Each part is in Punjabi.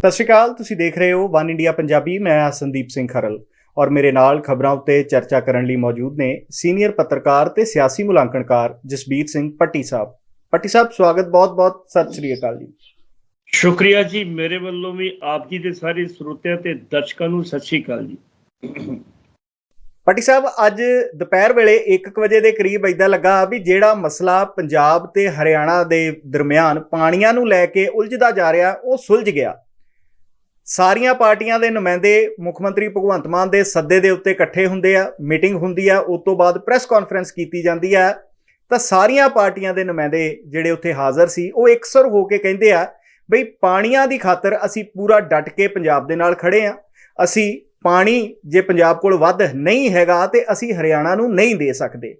ਸਤਿ ਸ਼੍ਰੀ ਅਕਾਲ ਤੁਸੀਂ ਦੇਖ ਰਹੇ ਹੋ ਵਨ ਇੰਡੀਆ ਪੰਜਾਬੀ ਮੈਂ ਹਾਂ ਸੰਦੀਪ ਸਿੰਘ ਖਰਲ। ਔਰ ਮੇਰੇ ਨਾਲ ਖਬਰਾਂ ਉੱਤੇ ਚਰਚਾ ਕਰਨ ਲਈ ਮੌਜੂਦ ਨੇ ਸੀਨੀਅਰ ਪੱਤਰਕਾਰ ਤੇ ਸਿਆਸੀ ਮੁਲਾਂਕਣਕਾਰ ਜਸਬੀਰ ਸਿੰਘ ਪੱਟੀ ਸਾਹਿਬ। ਪੱਟੀ ਸਾਹਿਬ ਸਵਾਗਤ ਬਹੁਤ-ਬਹੁਤ ਸਤਿ ਸ਼੍ਰੀ ਅਕਾਲ ਜੀ। ਸ਼ੁਕਰੀਆ ਜੀ ਮੇਰੇ ਵੱਲੋਂ ਵੀ ਆਪ ਜੀ ਦੇ ਸਾਰੇ ਸਰੋਤਿਆਂ ਤੇ ਦਰਸ਼ਕਾਂ ਨੂੰ ਸਤਿ ਸ਼੍ਰੀ ਅਕਾਲ ਜੀ। ਪੱਟੀ ਸਾਹਿਬ ਅੱਜ ਦੁਪਹਿਰ ਵੇਲੇ 1:00 ਵਜੇ ਦੇ ਕਰੀਬ ਇਦਾਂ ਲੱਗਾ ਵੀ ਜਿਹੜਾ ਮਸਲਾ ਪੰਜਾਬ ਤੇ ਹਰਿਆਣਾ ਦੇ ਦਰਮਿਆਨ ਪਾਣੀਆਂ ਨੂੰ ਲੈ ਕੇ ਉਲਝਦਾ ਜਾ ਰਿਹਾ ਉਹ ਸੁਲਝ ਗਿਆ। ਸਾਰੀਆਂ ਪਾਰਟੀਆਂ ਦੇ ਨੁਮਾਇੰਦੇ ਮੁੱਖ ਮੰਤਰੀ ਭਗਵੰਤ ਮਾਨ ਦੇ ਸੱਦੇ ਦੇ ਉੱਤੇ ਇਕੱਠੇ ਹੁੰਦੇ ਆ, ਮੀਟਿੰਗ ਹੁੰਦੀ ਆ, ਉਸ ਤੋਂ ਬਾਅਦ ਪ੍ਰੈਸ ਕਾਨਫਰੰਸ ਕੀਤੀ ਜਾਂਦੀ ਆ। ਤਾਂ ਸਾਰੀਆਂ ਪਾਰਟੀਆਂ ਦੇ ਨੁਮਾਇੰਦੇ ਜਿਹੜੇ ਉੱਥੇ ਹਾਜ਼ਰ ਸੀ, ਉਹ ਇਕਸਰ ਹੋ ਕੇ ਕਹਿੰਦੇ ਆ, ਬਈ ਪਾਣੀਆਂ ਦੀ ਖਾਤਰ ਅਸੀਂ ਪੂਰਾ ਡਟ ਕੇ ਪੰਜਾਬ ਦੇ ਨਾਲ ਖੜੇ ਆ। ਅਸੀਂ ਪਾਣੀ ਜੇ ਪੰਜਾਬ ਕੋਲ ਵੱਧ ਨਹੀਂ ਹੈਗਾ ਤੇ ਅਸੀਂ ਹਰਿਆਣਾ ਨੂੰ ਨਹੀਂ ਦੇ ਸਕਦੇ।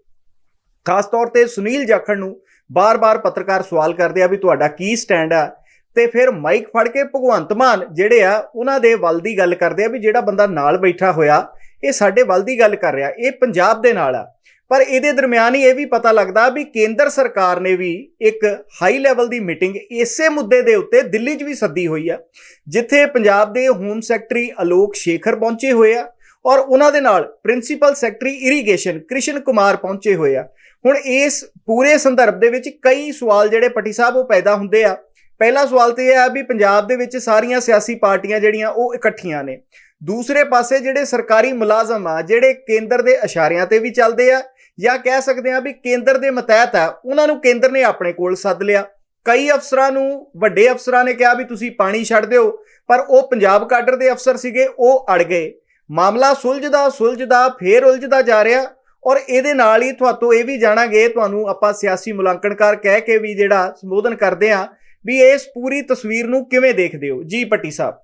ਖਾਸ ਤੌਰ ਤੇ ਸੁਨੀਲ ਜਾਖੜ ਨੂੰ ਬਾਰ-ਬਾਰ ਪੱਤਰਕਾਰ ਸਵਾਲ ਕਰਦੇ ਆ ਵੀ ਤੁਹਾਡਾ ਕੀ ਸਟੈਂਡ ਆ? ਤੇ ਫਿਰ ਮਾਈਕ ਫੜ ਕੇ ਭਗਵੰਤ ਮਾਨ ਜਿਹੜੇ ਆ, ਉਹਨਾਂ ਦੇ ਵੱਲ ਦੀ ਗੱਲ ਕਰਦੇ ਆ ਵੀ ਜਿਹੜਾ ਬੰਦਾ ਨਾਲ ਬੈਠਾ ਹੋਇਆ, ਇਹ ਸਾਡੇ ਵੱਲ ਦੀ ਗੱਲ ਕਰ ਰਿਹਾ, ਇਹ ਪੰਜਾਬ ਦੇ ਨਾਲ ਆ। ਪਰ ਇਹਦੇ ਦਰਮਿਆਨ ਹੀ ਇਹ ਵੀ ਪਤਾ ਲੱਗਦਾ ਵੀ ਕੇਂਦਰ ਸਰਕਾਰ ਨੇ ਵੀ ਇੱਕ ਹਾਈ ਲੈਵਲ ਦੀ ਮੀਟਿੰਗ ਇਸੇ ਮੁੱਦੇ ਦੇ ਉੱਤੇ ਦਿੱਲੀ 'ਚ ਵੀ ਸੱਦੀ ਹੋਈ ਆ, ਜਿੱਥੇ ਪੰਜਾਬ ਦੇ ਹੋਮ ਸੈਕਟਰੀ ਅਲੋਕ ਸ਼ੇਖਰ ਪਹੁੰਚੇ ਹੋਏ ਆ ਔਰ ਉਹਨਾਂ ਦੇ ਨਾਲ principal secretary irrigation Krishan Kumar ਪਹੁੰਚੇ ਹੋਏ ਆ। ਹੁਣ ਇਸ ਪੂਰੇ ਸੰਦਰਭ ਦੇ ਵਿੱਚ ਕਈ ਸਵਾਲ ਜਿਹੜੇ ਪੱਟੀ ਸਾਹਿਬ ਉਹ ਪੈਦਾ ਹੁੰਦੇ ਆ ਪਹਿਲਾ ਸਵਾਲ ਤੇ ਇਹ ਆ ਵੀ ਪੰਜਾਬ ਦੇ ਵਿੱਚ ਸਾਰੀਆਂ ਸਿਆਸੀ ਪਾਰਟੀਆਂ ਜਿਹੜੀਆਂ ਉਹ ਇਕੱਠੀਆਂ ਨੇ। ਦੂਸਰੇ ਪਾਸੇ ਜਿਹੜੇ ਸਰਕਾਰੀ ਮੁਲਾਜ਼ਮ ਆ, ਜਿਹੜੇ ਕੇਂਦਰ ਦੇ ਇਸ਼ਾਰਿਆਂ ਤੇ ਵੀ ਚੱਲਦੇ ਆ ਜਾਂ ਕਹਿ ਸਕਦੇ ਆ ਵੀ ਕੇਂਦਰ ਦੇ ਮਤਹਿਤ ਆ, ਉਹਨਾਂ ਨੂੰ ਕੇਂਦਰ ਨੇ ਆਪਣੇ ਕੋਲ ਸੱਦ ਲਿਆ। ਕਈ ਅਫਸਰਾਂ ਨੂੰ ਵੱਡੇ ਅਫਸਰਾਂ ਨੇ ਕਿਹਾ ਵੀ ਤੁਸੀਂ ਪਾਣੀ ਛੱਡ ਦਿਓ, ਪਰ ਉਹ ਪੰਜਾਬ ਕਾਡਰ ਦੇ ਅਫਸਰ ਸੀਗੇ, ਉਹ ਅੜ ਗਏ। ਮਾਮਲਾ ਸੁਲਝਦਾ ਸੁਲਝਦਾ ਫੇਰ ਉਲਝਦਾ ਜਾ ਰਿਹਾ ਔਰ ਇਹਦੇ ਨਾਲ ਹੀ ਤੁਹਾਤੋਂ ਇਹ ਵੀ ਜਾਣਾਂਗੇ, ਤੁਹਾਨੂੰ ਆਪਾਂ ਸਿਆਸੀ ਮੁਲਾਂਕਣਕਾਰ ਕਹਿ ਕੇ ਵੀ ਜਿਹੜਾ ਸੰਬੋਧਨ ਕਰਦੇ ਆ ਵੀ ਇਸ ਪੂਰੀ ਤਸਵੀਰ ਨੂੰ ਕਿਵੇਂ ਦੇਖਦੇ ਹੋ? ਜੀ ਪੱਟੀ ਸਾਹਿਬ।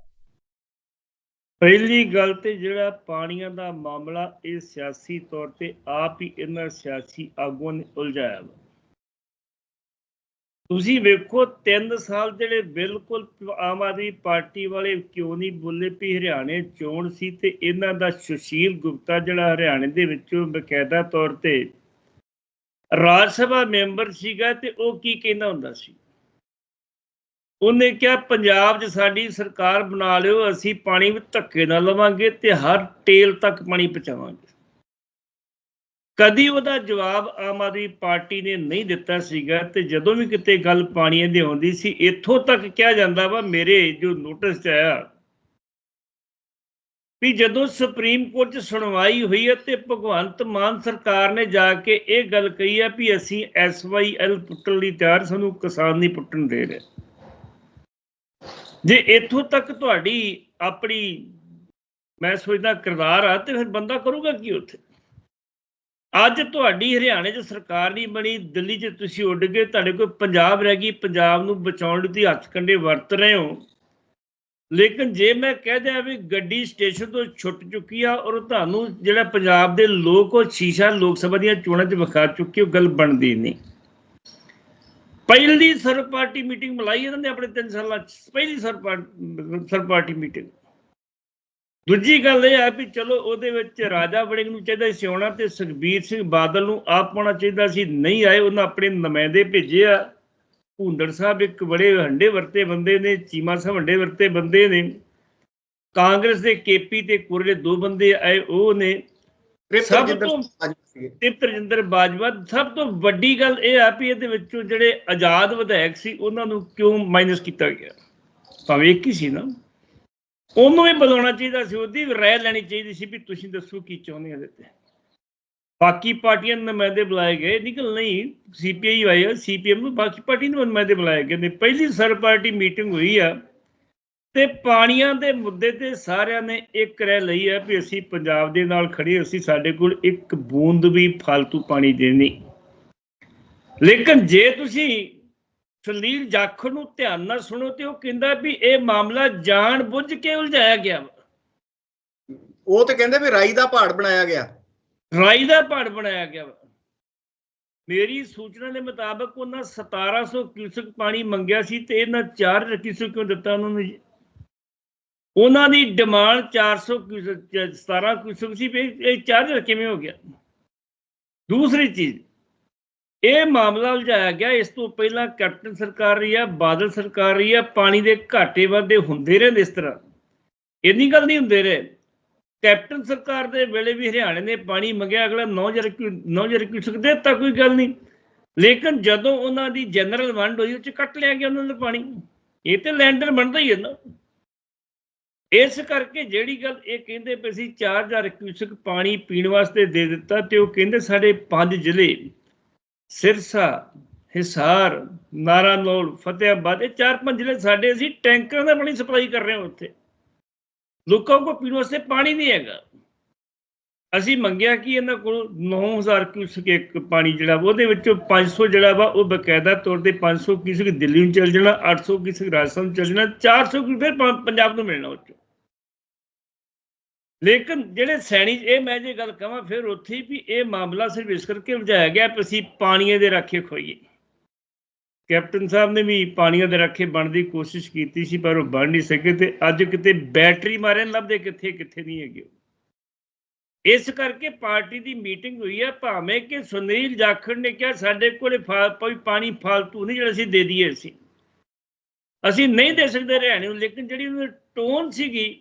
ਪਹਿਲੀ ਗੱਲ ਤੇ ਜਿਹੜਾ ਪਾਣੀਆਂ ਦਾ ਮਾਮਲਾ ਇਹ ਸਿਆਸੀ ਤੌਰ ਤੇ ਆਪ ਹੀ ਇਹਨਾਂ ਸਿਆਸੀ ਆਗੂਆਂ ਨੇ ਉਲਝਾਇਆ ਵਾ। ਤੁਸੀਂ ਵੇਖੋ 3 ਸਾਲ ਜਿਹੜੇ ਬਿਲਕੁਲ ਆਮ ਆਦਮੀ ਪਾਰਟੀ ਵਾਲੇ ਕਿਉਂ ਨਹੀਂ ਬੋਲੇ ਵੀ ਹਰਿਆਣੇ ਚੋਣ ਸੀ ਤੇ ਇਹਨਾਂ ਦਾ ਸੁਸ਼ੀਲ ਗੁਪਤਾ ਜਿਹੜਾ ਹਰਿਆਣੇ ਦੇ ਵਿੱਚੋਂ ਬਕਾਇਦਾ ਤੌਰ ਤੇ ਰਾਜ ਸਭਾ ਮੈਂਬਰ ਸੀਗਾ ਤੇ ਉਹ ਕੀ ਕਹਿੰਦਾ ਹੁੰਦਾ ਸੀ? ਉਹਨੇ ਕਿਹਾ, ਪੰਜਾਬ 'ਚ ਸਾਡੀ ਸਰਕਾਰ ਬਣਾ ਲਿਓ, ਅਸੀਂ ਪਾਣੀ ਵਿੱਚ ਧੱਕੇ ਨਾਲ ਲਵਾਂਗੇ ਤੇ ਹਰ ਟੇਲ ਤੱਕ ਪਾਣੀ ਪਹੁੰਚਾਵਾਂਗੇ। ਕਦੀ ਉਹਦਾ ਜਵਾਬ ਆਮ ਆਦਮੀ ਪਾਰਟੀ ਨੇ ਨਹੀਂ ਦਿੱਤਾ ਸੀਗਾ ਤੇ ਜਦੋਂ ਵੀ ਕਿਤੇ ਗੱਲ ਪਾਣੀ ਦੀ ਆਉਂਦੀ ਸੀ, ਇੱਥੋਂ ਤੱਕ ਕਿਹਾ ਜਾਂਦਾ ਵਾ, ਮੇਰੇ ਜੋ ਨੋਟਿਸ 'ਚ ਆਇਆ ਵੀ ਜਦੋਂ ਸੁਪਰੀਮ ਕੋਰਟ 'ਚ ਸੁਣਵਾਈ ਹੋਈ ਹੈ ਤੇ ਭਗਵੰਤ ਮਾਨ ਸਰਕਾਰ ਨੇ ਜਾ ਕੇ ਇਹ ਗੱਲ ਕਹੀ ਹੈ ਵੀ ਅਸੀਂ ਐਸਵਾਈਐਲ ਪੁੱਟਣ ਲਈ ਤਿਆਰ, ਸਾਨੂੰ ਕਿਸਾਨ ਨਹੀਂ ਪੁੱਟਣ ਦੇ ਰਹੇ। ਜੇ ਇੱਥੋਂ ਤੱਕ ਤੁਹਾਡੀ ਆਪਣੀ, ਮੈਂ ਸੋਚਦਾ ਕਿਰਦਾਰ ਆ, ਤੇ ਫਿਰ ਬੰਦਾ ਕਰੂਗਾ ਕੀ ਉੱਥੇ? ਅੱਜ ਤੁਹਾਡੀ ਹਰਿਆਣੇ 'ਚ ਸਰਕਾਰ ਨਹੀਂ ਬਣੀ, ਦਿੱਲੀ 'ਚ ਤੁਸੀਂ ਉੱਡ ਗਏ, ਤੁਹਾਡੇ ਕੋਲ ਪੰਜਾਬ ਰਹਿ ਗਈ, ਪੰਜਾਬ ਨੂੰ ਬਚਾਉਣ ਲਈ ਤੁਸੀਂ ਹੱਥ ਕੰਡੇ ਵਰਤ ਰਹੇ ਹੋ। ਲੇਕਿਨ ਜੇ ਮੈਂ ਕਹਿ ਦਿਆਂ ਵੀ ਗੱਡੀ ਸਟੇਸ਼ਨ ਤੋਂ ਛੁੱਟ ਚੁੱਕੀ ਆ, ਔਰ ਤੁਹਾਨੂੰ ਜਿਹੜਾ ਪੰਜਾਬ ਦੇ ਲੋਕ, ਉਹ ਸ਼ੀਸ਼ਾ ਲੋਕ ਸਭਾ ਦੀਆਂ ਚੋਣਾਂ 'ਚ ਵਿਖਾ ਚੁੱਕੀ, ਉਹ ਗੱਲ ਬਣਦੀ ਨਹੀਂ। ਪਹਿਲੀ ਸਰਵ ਪਾਰਟੀ ਮੀਟਿੰਗ ਬੁਲਾਈ ਇਹਨਾਂ ਨੇ ਆਪਣੇ 3 ਸਾਲਾਂ ਚ, ਪਹਿਲੀ ਸਰਵ ਪਾਰਟੀ ਮੀਟਿੰਗ ਦੂਜੀ ਗੱਲ ਇਹ ਆ ਵੀ ਚਲੋ ਉਹਦੇ ਵਿੱਚ ਰਾਜਾ ਵੜਿੰਗ ਨੂੰ ਚਾਹੀਦਾ ਸੀ ਆਉਣਾ ਤੇ ਸੁਖਬੀਰ ਸਿੰਘ ਬਾਦਲ ਨੂੰ ਆਪ ਪਾਉਣਾ ਚਾਹੀਦਾ ਸੀ, ਨਹੀਂ ਆਏ, ਉਹਨਾਂ ਆਪਣੇ ਨੁਮਾਇੰਦੇ ਭੇਜੇ ਆ। ਭੁੰਦੜ ਸਾਹਿਬ ਇੱਕ ਬੜੇ ਹੰਡੇ ਵਰਤੇ ਬੰਦੇ ਨੇ, ਚੀਮਾ ਸਾਹਿਬ ਹੰਡੇ ਵਰਤੇ ਬੰਦੇ ਨੇ। ਕਾਂਗਰਸ ਦੇ ਕੇਪੀ ਤੇ ਕੁਰਲੇ ਦੋ ਬੰਦੇ ਆਏ, ਉਹ ਨੇ ਸਭ ਤੋਂ ਤੇ ਤਰਜਿੰਦਰ ਬਾਜਵਾ ਸਭ ਤੋਂ ਵੱਡੀ ਗੱਲ ਇਹ ਆ ਵੀ ਇਹਦੇ ਵਿੱਚੋਂ ਜਿਹੜੇ ਆਜ਼ਾਦ ਵਿਧਾਇਕ ਸੀ ਉਹਨਾਂ ਨੂੰ ਕਿਉਂ ਮਾਈਨਸ ਕੀਤਾ ਗਿਆ? ਭਾਵੇਂ ਇੱਕ ਹੀ ਸੀ ਨਾ। ਉਹਨੂੰ ਵੀ ਬੁਲਾਉਣਾ ਚਾਹੀਦਾ ਸੀ ਉਹਦੀ ਵੀ ਰਾਏ ਲੈਣੀ ਚਾਹੀਦੀ ਸੀ ਵੀ ਤੁਸੀਂ ਦੱਸੋ ਕੀ ਚਾਹੁੰਦੇ ਹੋ ਇਹਦੇ ਤੇ। ਬਾਕੀ ਪਾਰਟੀਆਂ ਦੇ ਨੁਮਾਇੰਦੇ ਬੁਲਾਏ ਗਏ। ਨਿਕਲ ਨਹੀਂ ਸੀਪੀਆਈ ਆਇਆ ਸੀਪੀਐਮ ਨੂੰ ਬਾਕੀ ਪਾਰਟੀ ਦੇ ਨੁਮਾਇੰਦੇ ਬੁਲਾਏ ਗਏ ਨੇ। ਪਹਿਲੀ ਸਰਵ ਪਾਰਟੀ ਮੀਟਿੰਗ ਹੋਈ ਆ ਤੇ ਪਾਣੀਆਂ ਦੇ ਮੁੱਦੇ ਤੇ ਸਾਰਿਆਂ ਨੇ ਇੱਕ ਰਹਿ ਲਈ ਹੈ ਵੀ ਅਸੀਂ ਪੰਜਾਬ ਦੇ ਨਾਲ ਖੜੇ ਅਸੀਂ ਸਾਡੇ ਕੋਲ ਇੱਕ ਬੂੰਦ ਵੀ ਫालतू ਪਾਣੀ ਦੇਣੀ ਲੇਕਿਨ ਜੇ ਤੁਸੀਂ ਸੁਨੀਲ ਜਾਖੜ ਨੂੰ ਧਿਆਨ ਨਾਲ ਸੁਣੋ ਤੇ ਉਹ ਕਹਿੰਦਾ ਵੀ ਇਹ ਮਾਮਲਾ ਜਾਣ ਬੁੱਝ ਕੇ ਉਲਝਾਇਆ ਗਿਆ ਉਹ ਤੇ ਕਹਿੰਦੇ ਵੀ ਰਾਈ ਦਾ ਪਹਾੜ ਬਣਾਇਆ ਗਿਆ। ਰਾਈ ਦਾ ਪਹਾੜ ਬਣਾਇਆ ਗਿਆ ਮੇਰੀ ਸੂਚਨਾ ਦੇ ਮੁਤਾਬਕ ਉਹਨਾਂ 1700 ਕਿਊਸਕ ਪਾਣੀ ਮੰਗਿਆ ਸੀ ਤੇ ਇਹਨਾਂ 4 ਕਿਊਸਕ ਕਿਉਂ ਦਿੱਤਾ ਉਹਨਾਂ ਨੂੰ? ਉਹਨਾਂ ਦੀ ਡਿਮਾਂਡ 400 ਕਿਊਸਕ 17 ਕਿਊਸਕ ਸੀ ਇਹ ਚਾਰਜਰ ਕਿਵੇਂ ਹੋ ਗਿਆ? ਦੂਸਰੀ ਚੀਜ਼, ਇਹ ਮਾਮਲਾ ਉਲਝਾਇਆ ਗਿਆ। ਇਸ ਤੋਂ ਪਹਿਲਾਂ ਕੈਪਟਨ ਸਰਕਾਰ ਰਹੀ ਆ, ਬਾਦਲ ਸਰਕਾਰ ਰਹੀ ਆ, ਪਾਣੀ ਦੇ ਘਾਟੇ ਵਾਧੇ ਹੁੰਦੇ ਰਹੇ ਇਸ ਤਰ੍ਹਾਂ। ਇੰਨੀ ਗੱਲ ਨਹੀਂ ਹੁੰਦੇ ਰਹੇ। ਕੈਪਟਨ ਸਰਕਾਰ ਦੇ ਵੇਲੇ ਵੀ ਹਰਿਆਣੇ ਨੇ ਪਾਣੀ ਮੰਗਿਆ, ਅਗਲਾ 9000 ਕਿਊ 9000 ਕਿਊਸਕ ਦੇ ਤਾਂ ਕੋਈ ਗੱਲ ਨਹੀਂ। ਲੇਕਿਨ ਜਦੋਂ ਉਹਨਾਂ ਦੀ ਜਨਰਲ ਵੰਡ ਹੋਈ, ਉਹ ਚ ਕੱਟ ਲਿਆ ਗਿਆ ਉਹਨਾਂ ਦਾ ਪਾਣੀ। ਇਹ ਤੇ ਲੈਂਡਰ ਬਣਦਾ ਹੀ ਹੈ ਨਾ। ਇਸ ਕਰਕੇ ਜਿਹੜੀ ਗੱਲ ਇਹ ਕਹਿੰਦੇ ਪਏ ਸੀ 4000 ਕਿਊਸਕ ਪਾਣੀ ਪੀਣ ਵਾਸਤੇ ਦੇ ਦਿੱਤਾ ਤੇ ਉਹ ਕਹਿੰਦੇ ਸਾਡੇ ਪੰਜ ਜ਼ਿਲ੍ਹੇ, ਸਿਰਸਾ, ਹਿਸਾਰ, ਨਾਰਾਨੌਲ ਫਤਿਆਬਾਦ ਇਹ ਚਾਰ ਪੰਜ ਜ਼ਿਲ੍ਹੇ ਸਾਡੇ ਅਸੀਂ ਟੈਂਕਰਾਂ ਦਾ ਪਾਣੀ ਸਪਲਾਈ ਕਰ ਰਹੇ ਹਾਂ ਉੱਥੇ। ਲੋਕਾਂ ਕੋਲ ਪੀਣ ਵਾਸਤੇ ਪਾਣੀ ਨਹੀਂ ਹੈਗਾ। ਅਸੀਂ ਮੰਗਿਆ ਕਿ ਇਹਨਾਂ ਕੋਲ? 9000 ਕਿਊਸਕ ਇੱਕ ਪਾਣੀ ਜਿਹੜਾ ਵਾ, ਉਹਦੇ ਵਿੱਚੋਂ 500 ਜਿਹੜਾ ਵਾ ਉਹ ਬਕਾਇਦਾ ਤੌਰ ਤੇ 500 ਕਿਊਸਕ ਦਿੱਲੀ ਨੂੰ ਚਲ ਜਾਣਾ 800 ਕਿਊਸਕ ਰਾਜਸਥਾਨ ਨੂੰ ਚਲ ਜਾਣਾ 400 ਕਿਊਸਕ ਫਿਰ ਪੰਜਾਬ ਨੂੰ ਮਿਲਣਾ ਉਹ 'ਚੋਂ ਲੇਕਿਨ ਜਿਹੜੇ ਸੈਣੀ ਇਹ ਮੈਂ ਜੇ ਗੱਲ ਕਹਾਂ ਫਿਰ ਉੱਥੇ ਵੀ ਇਹ ਮਾਮਲਾ ਸਿਰਫ ਇਸ ਕਰਕੇ ਵਜਾਇਆ ਗਿਆ ਵੀ ਅਸੀਂ ਪਾਣੀਆਂ ਦੇ ਰਾਖੇ ਖੋਈਏ ਕੈਪਟਨ ਸਾਹਿਬ ਨੇ ਵੀ ਪਾਣੀਆਂ ਦੇ ਰਾਖੇ ਬਣਨ ਦੀ ਕੋਸ਼ਿਸ਼ ਕੀਤੀ ਸੀ ਪਰ ਉਹ ਬਣ ਨਹੀਂ ਸਕੇ ਤੇ ਅੱਜ ਕਿਤੇ ਬੈਟਰੀ ਮਾਰੇ ਲੱਭਦੇ ਕਿੱਥੇ ਕਿੱਥੇ ਨਹੀਂ ਹੈਗੇ ਉਹ। ਇਸ ਕਰਕੇ ਪਾਰਟੀ ਦੀ ਮੀਟਿੰਗ ਹੋਈ ਹੈ ਭਾਵੇਂ ਕਿ ਸੁਨੀਲ ਜਾਖੜ ਨੇ ਕਿਹਾ ਸਾਡੇ ਕੋਲ ਫਾ- ਕੋਈ ਪਾਣੀ ਫਾਲਤੂ ਨਹੀਂ ਜਿਹੜਾ ਅਸੀਂ ਦੇ ਦਈਏ ਅਸੀਂ। ਅਸੀਂ ਨਹੀਂ ਦੇ ਸਕਦੇ ਹਰਿਆਣੇ ਨੂੰ, ਲੇਕਿਨ ਜਿਹੜੀ ਉਹਦੀ ਟੋਨ ਸੀਗੀ,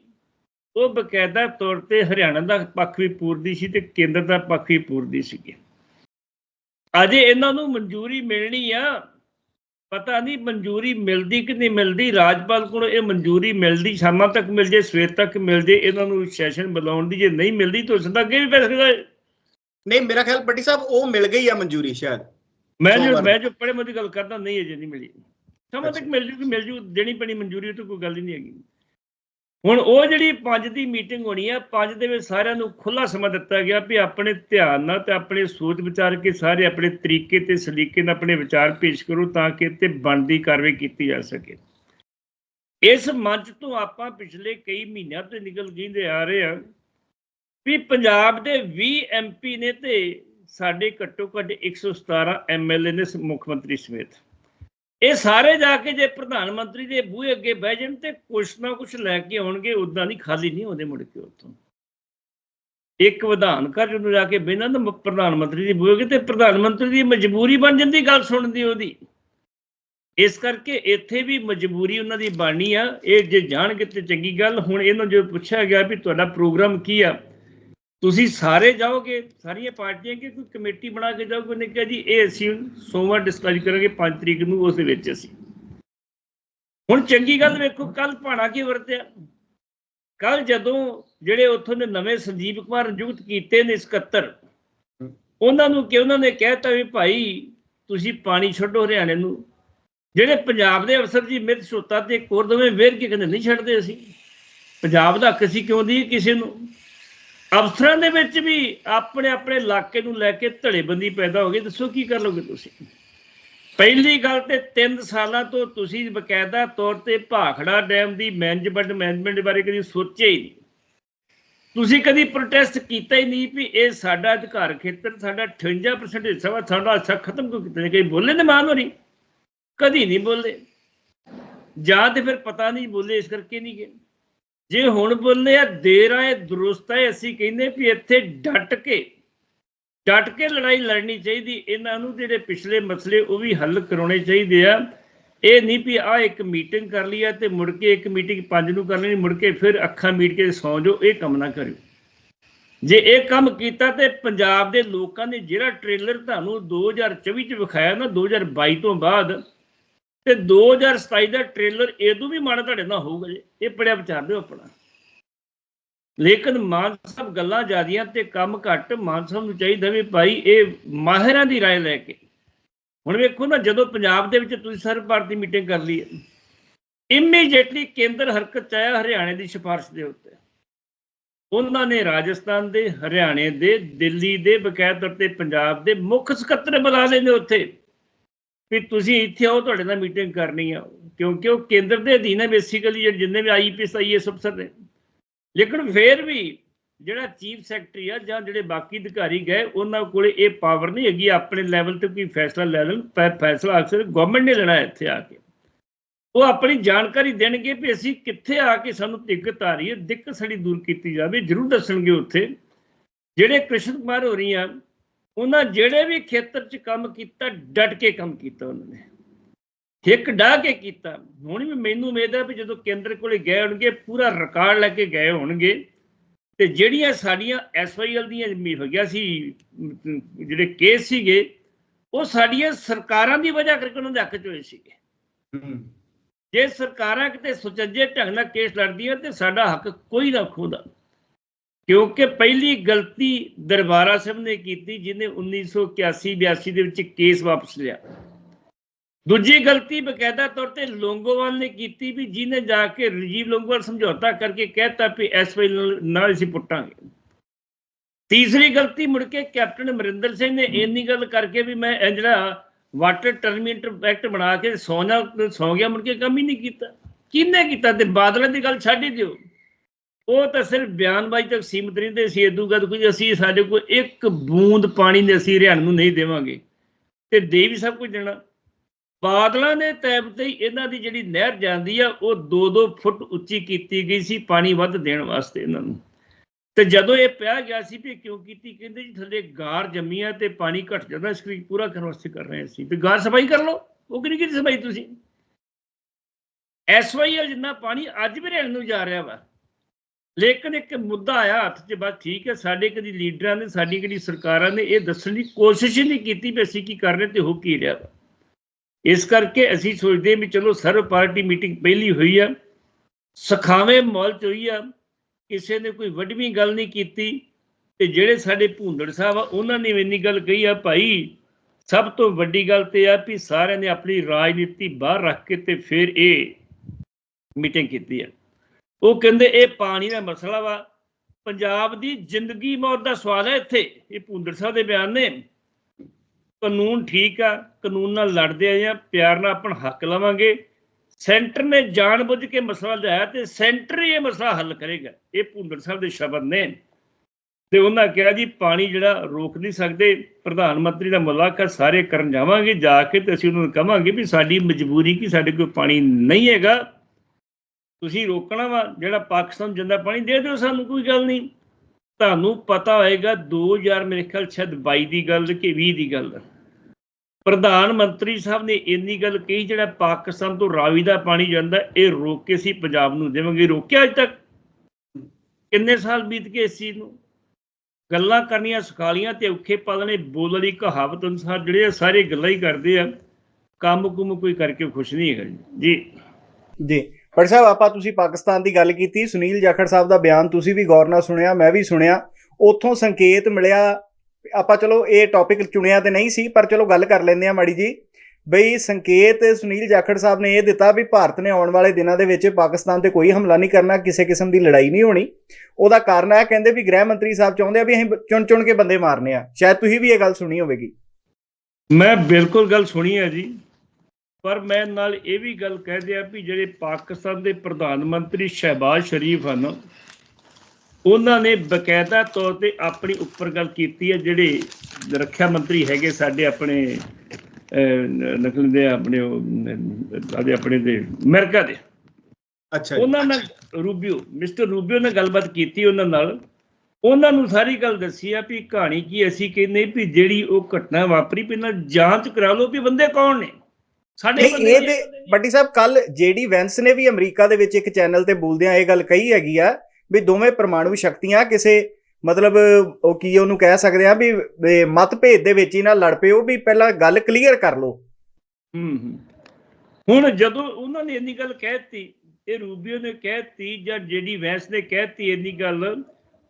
ਉਹ ਬਕਾਇਦਾ ਤੌਰ ਤੇ ਹਰਿਆਣਾ ਦਾ ਪੱਖ ਵੀ ਪੂਰਦੀ ਸੀ ਤੇ ਕੇਂਦਰ ਦਾ ਪੱਖ ਵੀ ਪੂਰਦੀ ਸੀਗੀ। ਅਜੇ ਇਹਨਾਂ ਨੂੰ ਮਨਜ਼ੂਰੀ ਮਿਲਣੀ ਆ ਪਤਾ ਨਹੀਂ ਮਨਜ਼ੂਰੀ ਮਿਲਦੀ ਕਿ ਨਹੀਂ ਮਿਲਦੀ ਰਾਜਪਾਲ ਕੋਲ ਇਹ ਮਨਜ਼ੂਰੀ ਮਿਲਦੀ ਸ਼ਾਮਾਂ ਤੱਕ ਮਿਲ ਜੇ ਸਵੇਰ ਤੱਕ ਮਿਲ ਜੇ ਇਹਨਾਂ ਨੂੰ ਸੈਸ਼ਨ ਬੁਲਾਉਣ ਦੀ ਜੇ ਨਹੀਂ ਮਿਲਦੀ ਤਾਂ ਦਾ ਅੱਗੇ ਵੀ ਫੈਸਲਾ ਨਹੀਂ ਮੇਰਾ ਖਿਆਲ ਪੱਟੀ ਸਾਹਿਬ ਉਹ ਮਿਲ ਗਈ ਆ ਮਨਜ਼ੂਰੀ ਸ਼ਾਇਦ ਮੈਂ ਜੋ। ਮੈਂ ਜੋ ਪੜੇ ਮੋਦੀ ਗੱਲ ਕਰਦਾ ਨਹੀਂ ਅਜੇ ਨਹੀਂ ਮਿਲੀ ਸਮਾਂ ਤੱਕ। ਮਿਲ ਜੂਗੀ ਮਿਲ ਜੂ ਦੇਣੀ ਪੈਣੀ ਮਨਜ਼ੂਰੀ ਤਾਂ ਕੋਈ ਗੱਲ ਹੀ ਨਹੀਂ ਹੈਗੀ ਹੁਣ ਉਹ ਜਿਹੜੀ ਪੰਜ ਦੀ ਮੀਟਿੰਗ ਹੋਣੀ ਹੈ ਪੰਜ ਦੇ ਵਿੱਚ ਸਾਰਿਆਂ ਨੂੰ ਖੁੱਲਾ ਸਮਾਂ ਦਿੱਤਾ ਗਿਆ ਵੀ ਆਪਣੇ ਧਿਆਨ ਨਾਲ ਤੇ ਆਪਣੇ ਸੋਚ ਵਿਚਾਰ ਕੇ ਸਾਰੇ ਆਪਣੇ ਤਰੀਕੇ ਤੇ ਸਲੀਕੇ ਨਾਲ ਆਪਣੇ ਵਿਚਾਰ ਪੇਸ਼ ਕਰੋ ਤਾਂ ਕਿ ਤੇ ਬਣਦੀ ਕਾਰਵਾਈ ਕੀਤੀ ਜਾ ਸਕੇ। ਇਸ ਮੰਚ ਤੋਂ ਆਪਾਂ ਪਿਛਲੇ ਕਈ ਮਹੀਨਿਆਂ ਤੋਂ ਨਿਕਲ ਕਹਿੰਦੇ ਆ ਰਹੇ ਆ ਵੀ ਪੰਜਾਬ ਦੇ 20 ਐਮਪੀ ਨੇ ਤੇ ਸਾਡੇ ਘੱਟੋ ਘੱਟ 117 ਐਮਐਲਏ ਨੇ ਮੁੱਖ ਮੰਤਰੀ ਸਮੇਤ। ਇਹ ਸਾਰੇ ਜਾ ਕੇ ਜੇ ਪ੍ਰਧਾਨ ਮੰਤਰੀ ਦੇ ਬੂਹੇ ਅੱਗੇ ਬਹਿ ਜਾਣ ਤੇ ਕੁਛ ਨਾ ਕੁਛ ਲੈ ਕੇ ਆਉਣਗੇ ਉਦਾਂ ਨਹੀਂ ਖਾਲੀ ਨਹੀਂ ਹੁੰਦੇ ਮੁੜ ਕੇ ਉੱਥੋਂ। ਇੱਕ ਵਿਧਾਨ ਘਰ ਜਦੋਂ ਜਾ ਕੇ ਬਹਿਣਾ ਤਾਂ ਪ੍ਰਧਾਨ ਮੰਤਰੀ ਦੀ ਬੂਹੇ ਅੱਗੇ ਤੇ ਪ੍ਰਧਾਨ ਮੰਤਰੀ ਦੀ ਮਜਬੂਰੀ ਬਣ ਜਾਂਦੀ ਗੱਲ ਸੁਣਨ ਦੀ ਉਹਦੀ। ਇਸ ਕਰਕੇ ਇੱਥੇ ਵੀ ਮਜਬੂਰੀ ਉਹਨਾਂ ਦੀ ਬਾਣੀ ਆ। ਇਹ ਜੇ ਜਾਣਗੇ ਤੇ ਚੰਗੀ ਗੱਲ, ਹੁਣ ਇਹਨਾਂ ਜੋ ਪੁੱਛਿਆ ਗਿਆ ਵੀ ਤੁਹਾਡਾ ਪ੍ਰੋਗਰਾਮ ਕੀ ਆ ਤੁਸੀਂ ਸਾਰੇ ਜਾਓਗੇ, ਸਾਰੀਆਂ ਪਾਰਟੀਆਂ ਕਿ ਕੋਈ ਕਮੇਟੀ ਬਣਾ ਕੇ ਜਾਓਗੇ ਉਹਨੇ ਕਿਹਾ ਜੀ, ਇਹ ਅਸੀਂ ਸੋਮਵਾਰ ਡਿਸਕਸ ਕਰਾਂਗੇ 5 ਤਰੀਕ ਨੂੰ ਉਸ ਦੇ ਵਿੱਚ ਅਸੀਂ। ਹੁਣ ਚੰਗੀ ਗੱਲ ਵੇਖੋ ਕੱਲ ਭਾਣਾ ਕੀ ਵਰਤਿਆ? ਕੱਲ ਜਦੋਂ ਜਿਹੜੇ ਉੱਥੋਂ ਦੇ ਨਵੇਂ ਸੰਜੀਵ ਕੁਮਾਰ ਨਿਯੁਕਤ ਕੀਤੇ ਨੇ 71 ਉਹਨਾਂ ਨੂੰ ਕਿ ਉਹਨਾਂ ਨੇ ਕਹਿਤਾ ਵੀ ਭਾਈ, ਤੁਸੀਂ ਪਾਣੀ ਛੱਡੋ ਹਰਿਆਣੇ ਨੂੰ। ਜਿਹੜੇ ਪੰਜਾਬ ਦੇ ਅਫਸਰ ਜੀ ਮਿਤ ਛੋਤਾ ਤੇ ਕੋਰ ਹੋਰ ਦੋਵੇਂ ਵੇਰ ਕੇ ਕਹਿੰਦੇ, ਨਹੀਂ ਛੱਡਦੇ ਅਸੀਂ? ਪੰਜਾਬ ਦਾ ਹੱਕ ਅਸੀਂ ਕਿਉਂ ਦੀ ਕਿਸੇ ਨੂੰ? ਅਫਸਰਾਂ ਦੇ ਵਿੱਚ ਵੀ ਆਪਣੇ ਆਪਣੇ ਇਲਾਕੇ ਨੂੰ ਲੈ ਕੇ ਧੜੇਬੰਦੀ ਪੈਦਾ ਹੋ ਗਈ, ਦੱਸੋ ਕੀ ਕਰ ਲੋਗੇ ਤੁਸੀਂ? ਪਹਿਲੀ ਗੱਲ ਤੇ 3 ਸਾਲਾਂ ਤੋਂ ਤੁਸੀਂ ਬਕਾਇਦਾ ਤੌਰ ਤੇ ਭਾਖੜਾ ਡੈਮ ਦੀ ਮੈਨੇਜਮੈਂਟ ਮੈਨੇਜਮੈਂਟ ਬਾਰੇ ਕਦੀ ਸੋਚਿਆ ਹੀ ਨਹੀਂ। ਤੁਸੀਂ ਕਦੀ ਪ੍ਰੋਟੈਸਟ ਕੀਤਾ ਹੀ ਨਹੀਂ ਵੀ ਇਹ ਸਾਡਾ ਅਧਿਕਾਰ ਖੇਤਰ, ਸਾਡਾ 58% ਹਿੱਸਾ ਵਾ, ਸਾਡਾ ਹਿੱਸਾ ਖਤਮ ਕਿਉਂ ਕੀਤਾ? ਕਈ ਬੋਲੇ ਨੇ ਮਾਨ ਹੋਰੀ? ਕਦੀ ਨਹੀਂ ਬੋਲੇ। ਜਾਂ ਤੇ ਫਿਰ ਪਤਾ ਨਹੀਂ ਬੋਲੇ ਇਸ ਕਰਕੇ ਨਹੀਂ ਗਏ। ਜੇ ਹੁਣ ਬੋਲਨੇ ਆ, ਦੇਰ ਆਏ, ਦਰੁਸਤ ਹੈ ਅਸੀਂ ਕਹਿੰਦੇ ਵੀ ਇੱਥੇ ਡਟ ਕੇ ਡਟ ਕੇ ਲੜਾਈ ਲੜਨੀ ਚਾਹੀਦੀ, ਇਹਨਾਂ ਨੂੰ ਜਿਹੜੇ ਪਿਛਲੇ ਮਸਲੇ ਉਹ ਵੀ ਹੱਲ ਕਰਾਉਣੇ ਚਾਹੀਦੇ ਆ। ਇਹ ਨਹੀਂ ਵੀ ਆ ਇੱਕ ਮੀਟਿੰਗ ਕਰ ਲਈ ਆ ਤੇ ਮੁੜ ਕੇ ਇੱਕ ਮੀਟਿੰਗ ਪੰਜ ਨੂੰ ਕਰ ਲੈਣੀ, ਮੁੜ ਕੇ ਫਿਰ ਅੱਖਾਂ ਮੀਟ ਕੇ ਸੌਂ ਜਾਓ, ਇਹ ਕੰਮ ਨਾ ਕਰਿਓ। ਜੇ ਇਹ ਕੰਮ ਕੀਤਾ ਤੇ ਪੰਜਾਬ ਦੇ ਲੋਕਾਂ ਨੇ ਜਿਹੜਾ ਟ੍ਰੇਲਰ ਤੁਹਾਨੂੰ 2024 ਚ ਵਿਖਾਇਆ ਨਾ 2022 ਤੋਂ ਬਾਅਦ ਤੇ 2027 ਦਾ ਟ੍ਰੇਲਰ ਇਹਦੋਂ ਵੀ ਮਾੜਾ ਤੁਹਾਡੇ ਨਾਲ ਹੋਊਗਾ ਜੀ ਇਹ ਪੜਿਆ ਵਿਚਾਰ ਦਿਓ ਆਪਣਾ ਲੇਕਿਨ ਮਾਨ ਸਾਹਿਬ ਗੱਲਾਂ ਜ਼ਿਆਦੀਆਂ ਤੇ ਕੰਮ ਘੱਟ ਮਾਨ ਸਾਹਿਬ ਨੂੰ ਚਾਹੀਦਾ ਵੀ ਭਾਈ ਇਹ ਮਾਹਿਰਾਂ ਦੀ رائے ਲੈ ਕੇ ਹੁਣ ਵੇਖੋ ਨਾ ਜਦੋਂ ਪੰਜਾਬ ਦੇ ਵਿੱਚ ਤੁਸੀਂ ਸਰਬ ਭਾਰਤੀ ਮੀਟਿੰਗ ਕਰ ਲਈ ਹੈ ਇਮੀਡੀਏਟਲੀ ਕੇਂਦਰ ਹਰਕਤ 'ਚ ਆਇਆ ਹਰਿਆਣੇ ਦੀ ਸਿਫਾਰਿਸ਼ ਦੇ ਉੱਤੇ ਉਹਨਾਂ ਨੇ ਰਾਜਸਥਾਨ ਦੇ ਹਰਿਆਣੇ ਦੇ ਦਿੱਲੀ ਦੇ ਬਕਾਇਦਾ ਤੌਰ ਤੇ ਪੰਜਾਬ ਦੇ ਮੁੱਖ ਸਕੱਤਰ ਬੁਲਾ ਲਏ ਨੇ ਉੱਥੇ ਵੀ ਤੁਸੀਂ ਇੱਥੇ ਆਓ, ਤੁਹਾਡੇ ਨਾਲ ਮੀਟਿੰਗ ਕਰਨੀ ਆ। ਕਿਉਂਕਿ ਉਹ ਕੇਂਦਰ ਦੇ ਅਧੀਨ ਹੈ ਬੇਸਿਕਲੀ ਜਿੰਨੇ ਵੀ ਆਈਪੀਐਸ ਆਈਐਸ ਅਫਸਰ ਨੇ। ਲੇਕਿਨ ਫੇਰ ਵੀ ਜਿਹੜਾ ਚੀਫ ਸੈਕਟਰੀ ਆ ਜਾਂ ਜਿਹੜੇ ਬਾਕੀ ਅਧਿਕਾਰੀ ਗਏ, ਉਹਨਾਂ ਕੋਲੇ ਇਹ ਪਾਵਰ ਨਹੀਂ ਹੈਗੀ, ਆਪਣੇ ਲੈਵਲ ਤੇ ਕੋਈ ਫੈਸਲਾ ਲੈ ਲੈਣ ਫੈਸਲਾ ਅਕਸਰ ਗਵਰਨਮੈਂਟ ਨੇ ਲੈਣਾ ਇੱਥੇ ਆ ਕੇ। ਉਹ ਆਪਣੀ ਜਾਣਕਾਰੀ ਦੇਣਗੇ ਵੀ ਅਸੀਂ ਕਿੱਥੇ ਆ ਕੇ ਸਾਨੂੰ ਦਿੱਕਤ ਆ ਰਹੀ ਹੈ, ਦਿੱਕਤ ਸਾਡੀ ਦੂਰ ਕੀਤੀ ਜਾਵੇ, ਜ਼ਰੂਰ ਦੱਸਣਗੇ ਉੱਥੇ। ਜਿਹੜੇ ਕ੍ਰਿਸ਼ਨ ਕੁਮਾਰ ਹੋ ਰਹੀ ਆ ਉਹਨਾਂ ਜਿਹੜੇ ਵੀ ਖੇਤਰ 'ਚ ਕੰਮ ਕੀਤਾ ਡਟ ਕੇ ਕੰਮ ਕੀਤਾ ਉਹਨਾਂ ਨੇ। ਹਿੱਕ ਡਾਹ ਕੇ ਕੀਤਾ। ਹੁਣ ਵੀ ਮੈਨੂੰ ਉਮੀਦ ਹੈ ਵੀ ਜਦੋਂ ਕੇਂਦਰ ਕੋਲੇ ਗਏ ਹੋਣਗੇ ਪੂਰਾ ਰਿਕਾਰਡ ਲੈ ਕੇ ਗਏ ਹੋਣਗੇ ਤੇ ਜਿਹੜੀਆਂ ਸਾਡੀਆਂ ਐਸਵਾਈਐਲ ਦੀਆਂ ਜ਼ਮੀਨ ਹੋ ਗਿਆ ਸੀ ਜਿਹੜੇ ਕੇਸ ਸੀਗੇ ਉਹ ਸਾਡੀਆਂ ਸਰਕਾਰਾਂ ਦੀ ਵਜ੍ਹਾ ਕਰਕੇ ਉਹਨਾਂ ਦੇ ਹੱਕ 'ਚ ਹੋਏ ਸੀਗੇ। ਜੇ ਸਰਕਾਰਾਂ ਕਿਤੇ ਸੁਚੱਜੇ ਢੰਗ ਨਾਲ ਕੇਸ ਲੜਦੀਆਂ ਤੇ ਸਾਡਾ ਹੱਕ ਕੋਈ ਨਾ ਖੋਦਾ ਕਿਉਂਕਿ ਪਹਿਲੀ ਗਲਤੀ ਦਰਬਾਰਾ ਸਾਹਿਬ ਨੇ ਕੀਤੀ, ਜਿਹਨੇ 1981 82 ਦੇ ਵਿੱਚ ਕੇਸ ਵਾਪਸ ਲਿਆ। ਦੂਜੀ ਗਲਤੀ ਬਕਾਇਦਾ ਤੌਰ ਤੇ ਲੋਂਗੋਵਾਲ ਨੇ ਕੀਤੀ ਵੀ ਜਿਹਨੇ ਜਾ ਕੇ ਰਜੀਵ ਲੋਂਗੋਵਾਲ ਸਮਝੌਤਾ ਕਰਕੇ ਕਹਿਤਾ ਵੀ ਐਸਵਾਈ ਨਾਲ ਅਸੀਂ ਪੁੱਟਾਂਗੇ। ਤੀਸਰੀ ਗਲਤੀ ਮੁੜ ਕੇ ਕੈਪਟਨ ਅਮਰਿੰਦਰ ਸਿੰਘ ਨੇ ਇੰਨੀ ਗੱਲ ਕਰਕੇ ਵੀ ਮੈਂ ਇਹ ਜਿਹੜਾ ਵਾਟਰ ਟਰਮੀਨੇਟਰ ਐਕਟ ਬਣਾ ਕੇ ਸੌ ਜਾ ਸੌ ਗਿਆ, ਮੁੜ ਕੇ ਕੰਮ ਹੀ ਨਹੀਂ ਕੀਤਾ। ਕਿਹਨੇ ਕੀਤਾ? ਤੇ ਬਾਦਲਾਂ ਦੀ ਗੱਲ ਛੱਡ ਹੀ ਦਿਓ। ਉਹ ਤਾਂ ਸਿਰਫ ਬਿਆਨਬਾਜ਼ੀ ਤੱਕ ਸੀਮਤ ਰਹਿੰਦੇ ਸੀ ਇਦੋਂ ਗੱਲ ਕੋਈ ਅਸੀਂ ਸਾਡੇ ਕੋਲ ਇੱਕ ਬੂੰਦ ਪਾਣੀ ਦੇ ਅਸੀਂ ਹਰਿਆਣ ਨੂੰ ਨਹੀਂ ਦੇਵਾਂਗੇ। ਤੇ ਦੇ ਵੀ ਸਭ ਕੁਝ ਦੇਣਾ। ਬਾਦਲਾਂ ਦੇ ਤੈਬ ਤੇ ਇਹਨਾਂ ਦੀ ਜਿਹੜੀ ਨਹਿਰ ਜਾਂਦੀ ਆ, ਉਹ 2-2 ਫੁੱਟ ਉੱਚੀ ਕੀਤੀ ਗਈ ਸੀ ਪਾਣੀ ਵੱਧ ਦੇਣ ਵਾਸਤੇ ਇਹਨਾਂ ਨੂੰ। ਤੇ ਜਦੋਂ ਇਹ ਪਿਆ ਗਿਆ ਸੀ ਵੀ ਕਿਉਂ ਕੀਤੀ, ਕਹਿੰਦੇ ਜੀ ਥੱਲੇ ਗਾਰ ਜੰਮੀ ਆ ਤੇ ਪਾਣੀ ਘਟ ਜਾਂਦਾ, ਇਸ ਪੂਰਾ ਕਰਨ ਵਾਸਤੇ ਕਰ ਰਹੇ ਸੀ ਤੇ ਗਾਰ ਸਫ਼ਾਈ ਕਰ ਲਓ, ਉਹ ਕਿਹੜੀ ਕਿਹੜੀ ਸਫ਼ਾਈ ਤੁਸੀਂ? ਐਸਵਾਈਐਲ ਜਿੰਨਾ ਪਾਣੀ ਅੱਜ ਵੀ ਰਹਿਣ ਨੂੰ ਜਾ ਰਿਹਾ ਵਾ। ਲੇਕਿਨ ਇੱਕ ਮੁੱਦਾ ਆਇਆ ਹੱਥ 'ਚ, ਬਸ ਠੀਕ ਹੈ, ਸਾਡੇ ਕਦੀ ਲੀਡਰਾਂ ਨੇ, ਸਾਡੀ ਕਦੀ ਸਰਕਾਰਾਂ ਨੇ ਇਹ ਦੱਸਣ ਦੀ ਕੋਸ਼ਿਸ਼ ਹੀ ਨਹੀਂ ਕੀਤੀ ਵੀ ਅਸੀਂ ਕੀ ਕਰ ਰਹੇ ਤੇ ਹੋ ਕੀ ਰਿਹਾ। ਵਾ ਇਸ ਕਰਕੇ ਅਸੀਂ ਸੋਚਦੇ ਵੀ ਚਲੋ ਸਰਵ ਪਾਰਟੀ ਮੀਟਿੰਗ ਪਹਿਲੀ ਹੋਈ ਆ, ਸਖਾਵੇਂ ਮਾਹੌਲ 'ਚ ਹੋਈ ਆ, ਕਿਸੇ ਨੇ ਕੋਈ ਵੱਡਵੀਂ ਗੱਲ ਨਹੀਂ ਕੀਤੀ ਤੇ ਜਿਹੜੇ ਸਾਡੇ ਭੂੰਦੜ ਸਾਹਿਬ ਆ, ਉਹਨਾਂ ਨੇ ਵੀ ਇੰਨੀ ਗੱਲ ਕਹੀ ਆ, ਭਾਈ ਸਭ ਤੋਂ ਵੱਡੀ ਗੱਲ ਤੇ ਆ ਵੀ ਸਾਰਿਆਂ ਨੇ ਆਪਣੀ ਰਾਜਨੀਤੀ ਬਾਹਰ ਰੱਖ ਕੇ ਤੇ ਫਿਰ ਇਹ ਮੀਟਿੰਗ ਕੀਤੀ ਆ। ਉਹ ਕਹਿੰਦੇ ਇਹ ਪਾਣੀ ਦਾ ਮਸਲਾ ਵਾ। ਪੰਜਾਬ ਦੀ ਜ਼ਿੰਦਗੀ ਮੌਤ ਦਾ ਸਵਾਲ ਹੈ ਇੱਥੇ। ਇਹ ਭੁੰਦਰ ਸਾਹਿਬ ਦੇ ਬਿਆਨ ਨੇ। ਕਾਨੂੰਨ ਠੀਕ ਆ, ਕਾਨੂੰਨ ਨਾਲ ਲੜਦੇ ਆਏ ਆ ਪਿਆਰ ਨਾਲ ਆਪਣਾ ਹੱਕ ਲਵਾਂਗੇ। ਸੈਂਟਰ ਨੇ ਜਾਣਬੁੱਝ ਕੇ ਮਸਲਾ ਲਿਆਇਆ ਤੇ ਸੈਂਟਰ ਹੀ ਇਹ ਮਸਲਾ ਹੱਲ ਕਰੇਗਾ। ਇਹ ਭੁੰਦਰ ਸਾਹਿਬ ਦੇ ਸ਼ਬਦ ਨੇ। ਤੇ ਉਹਨਾਂ ਕਿਹਾ ਜੀ, ਪਾਣੀ ਜਿਹੜਾ ਰੋਕ ਨਹੀਂ ਸਕਦੇ, ਪ੍ਰਧਾਨ ਮੰਤਰੀ ਦਾ ਮੁਲਾਕਾਤ ਸਾਰੇ ਕਰਨ ਜਾਵਾਂਗੇ, ਜਾ ਕੇ ਤੇ ਅਸੀਂ ਉਹਨਾਂ ਨੂੰ ਕਹਾਂਗੇ ਵੀ ਸਾਡੀ ਮਜਬੂਰੀ ਕਿ, ਸਾਡੇ ਕੋਲ ਪਾਣੀ ਨਹੀਂ ਹੈਗਾ। ਤੁਸੀਂ ਰੋਕਣਾ ਵਾ, ਜਿਹੜਾ ਪਾਕਿਸਤਾਨ ਨੂੰ ਜਾਂਦਾ ਪਾਣੀ ਦੇ ਦਿਓ ਸਾਨੂੰ, ਕੋਈ ਗੱਲ ਨਹੀਂ। ਤੁਹਾਨੂੰ ਪਤਾ ਹੋਏਗਾ 2000 ਮੇਰੇ ਖਿਆਲ ਸ਼ਾਇਦ 22 ਦੀ ਗੱਲ, ਕਿ 20 ਦੀ ਗੱਲ। ਪ੍ਰਧਾਨ ਮੰਤਰੀ ਸਾਹਿਬ ਨੇ ਇੰਨੀ ਗੱਲ ਕਹੀ, ਜਿਹੜਾ ਪਾਕਿਸਤਾਨ ਤੋਂ ਰਾਵੀ ਦਾ ਪਾਣੀ ਜਾਂਦਾ, ਇਹ ਰੋਕ ਕੇ ਸੀ ਪੰਜਾਬ ਨੂੰ ਦੇਵਾਂਗੇ। ਰੋਕਿਆ ਅਜ ਤੱਕ? ਕਿੰਨੇ ਸਾਲ ਬੀਤ ਗਏ ਇਸ ਚੀਜ਼ ਨੂੰ? ਗੱਲਾਂ ਕਰਨੀਆਂ ਸਿਖਾਲੀਆਂ ਤੇ ਔਖੇ ਪਾਲਣੇ ਬੋਲਣ ਦੀ ਕਹਾਵਤ ਅਨੁਸਾਰ ਜਿਹੜੇ ਆ, ਸਾਰੇ ਗੱਲਾਂ ਹੀ ਕਰਦੇ ਆ। ਕੰਮ ਕੁਮ ਕੋਈ ਕਰਕੇ ਖੁਸ਼ ਨਹੀਂ ਹੈਗਾ ਜੀ। ਜੀ। ਜੀ। ਪਰ ਸਾਹਿਬ, ਆਪਾਂ ਤੁਸੀਂ ਪਾਕਿਸਤਾਨ ਦੀ ਗੱਲ ਕੀਤੀ, ਸੁਨੀਲ ਜਾਖੜ ਸਾਹਿਬ ਦਾ ਬਿਆਨ ਤੁਸੀਂ ਵੀ ਗੌਰ ਨਾਲ ਸੁਣਿਆ, ਮੈਂ ਵੀ ਸੁਣਿਆ। ਉੱਥੋਂ ਸੰਕੇਤ ਮਿਲਿਆ, ਆਪਾਂ ਚਲੋ ਇਹ ਟੌਪਿਕ ਚੁਣਿਆ ਤੇ ਨਹੀਂ ਸੀ, ਪਰ ਚਲੋ ਗੱਲ ਕਰ ਲੈਂਦੇ ਆ ਮਾੜੀ ਜੀ। ਬਈ ਸੰਕੇਤ ਸੁਨੀਲ ਜਾਖੜ ਸਾਹਿਬ ਨੇ ਇਹ ਦਿੱਤਾ ਵੀ ਭਾਰਤ ਨੇ ਆਉਣ ਵਾਲੇ ਦਿਨਾਂ ਦੇ ਵਿੱਚ ਪਾਕਿਸਤਾਨ ਤੇ ਕੋਈ ਹਮਲਾ ਨਹੀਂ ਕਰਨਾ, ਕਿਸੇ ਕਿਸਮ ਦੀ ਲੜਾਈ ਨਹੀਂ ਹੋਣੀ। ਉਹਦਾ ਕਾਰਨ ਹੈ ਕਹਿੰਦੇ ਵੀ ਗ੍ਰਹਿ ਮੰਤਰੀ ਸਾਹਿਬ ਚਾਹੁੰਦੇ ਆ ਵੀ ਅਸੀਂ ਚੁਣ ਚੁਣ ਕੇ ਬੰਦੇ ਮਾਰਨੇ ਆ। ਸ਼ਾਇਦ ਤੁਸੀਂ ਵੀ ਇਹ ਗੱਲ ਸੁਣੀ ਹੋਵੇਗੀ। ਮੈਂ ਬਿਲਕੁਲ ਗੱਲ ਸੁਣੀ ਹੈ ਜੀ। ਪਰ ਮੈਂ ਨਾਲ ਇਹ ਵੀ ਗੱਲ ਕਹਿ ਦਿਆ ਵੀ ਜਿਹੜੇ ਪਾਕਿਸਤਾਨ ਦੇ ਪ੍ਰਧਾਨ ਮੰਤਰੀ ਸ਼ਹਿਬਾਜ਼ ਸ਼ਰੀਫ ਹਨ ਉਹਨਾਂ ਨੇ ਬਕਾਇਦਾ ਤੌਰ ਤੇ ਆਪਣੀ ਉੱਪਰ ਗੱਲ ਕੀਤੀ ਹੈ ਜਿਹੜੇ ਰੱਖਿਆ ਮੰਤਰੀ ਹੈਗੇ ਸਾਡੇ ਆਪਣੇ ਨਕਲ ਦੇ ਆਪਣੇ ਆਦੇ ਆਪਣੇ ਦੇ ਅਮਰੀਕਾ ਦੇ। ਅੱਛਾ ਉਹਨਾਂ ਨਾਲ ਰੂਬੀਓ ਮਿਸਟਰ ਰੂਬੀਓ ਨੇ ਗੱਲਬਾਤ ਕੀਤੀ ਉਹਨਾਂ ਨਾਲ। ਉਹਨਾਂ ਨੂੰ ਸਾਰੀ ਗੱਲ ਦੱਸੀ ਆ ਵੀ ਕਹਾਣੀ ਕੀ ਅਸੀਂ ਕਹਿੰਦੇ ਵੀ ਜਿਹੜੀ ਉਹ ਘਟਨਾ ਵਾਪਰੀ ਪਹਿਲਾਂ ਜਾਂਚ ਕਰਾ ਲਓ ਵੀ ਬੰਦੇ ਕੌਣ ਨੇ। ਸਾਡੇ ਨਹੀਂ ਇਹ। ਤੇ ਬੱਡੀ ਸਾਹਿਬ ਕੱਲ ਜੇਡੀ ਵੈਂਸ ਨੇ ਵੀ ਅਮਰੀਕਾ ਦੇ ਵਿੱਚ ਇੱਕ ਚੈਨਲ ਤੇ ਬੋਲਦਿਆਂ ਇਹ ਗੱਲ ਕਹੀ ਹੈਗੀ ਆ ਵੀ ਦੋਵੇਂ ਪਰਮਾਣੂ ਸ਼ਕਤੀਆਂ ਕਿਸੇ ਮਤਲਬ ਉਹ ਕੀ ਉਹਨੂੰ ਕਹਿ ਸਕਦੇ ਆ ਵੀ ਮਤਭੇਦ ਦੇ ਵਿੱਚ ਹੀ ਨਾ ਲੜ ਪਿਓ ਵੀ ਪਹਿਲਾਂ ਗੱਲ ਕਲੀਅਰ ਕਰ ਲਓ। ਹੂੰ ਹੂੰ। ਹੁਣ ਜਦੋਂ ਉਹਨਾਂ ਨੇ ਇੰਨੀ ਗੱਲ ਕਹਿਤੀ ਇਹ ਰੂਬੀਓ ਨੇ ਕਹਿਤੀ ਜਾਂ ਜਿਹੜੀ ਵੈਂਸ ਨੇ ਕਹਿਤੀ ਇੰਨੀ ਗੱਲ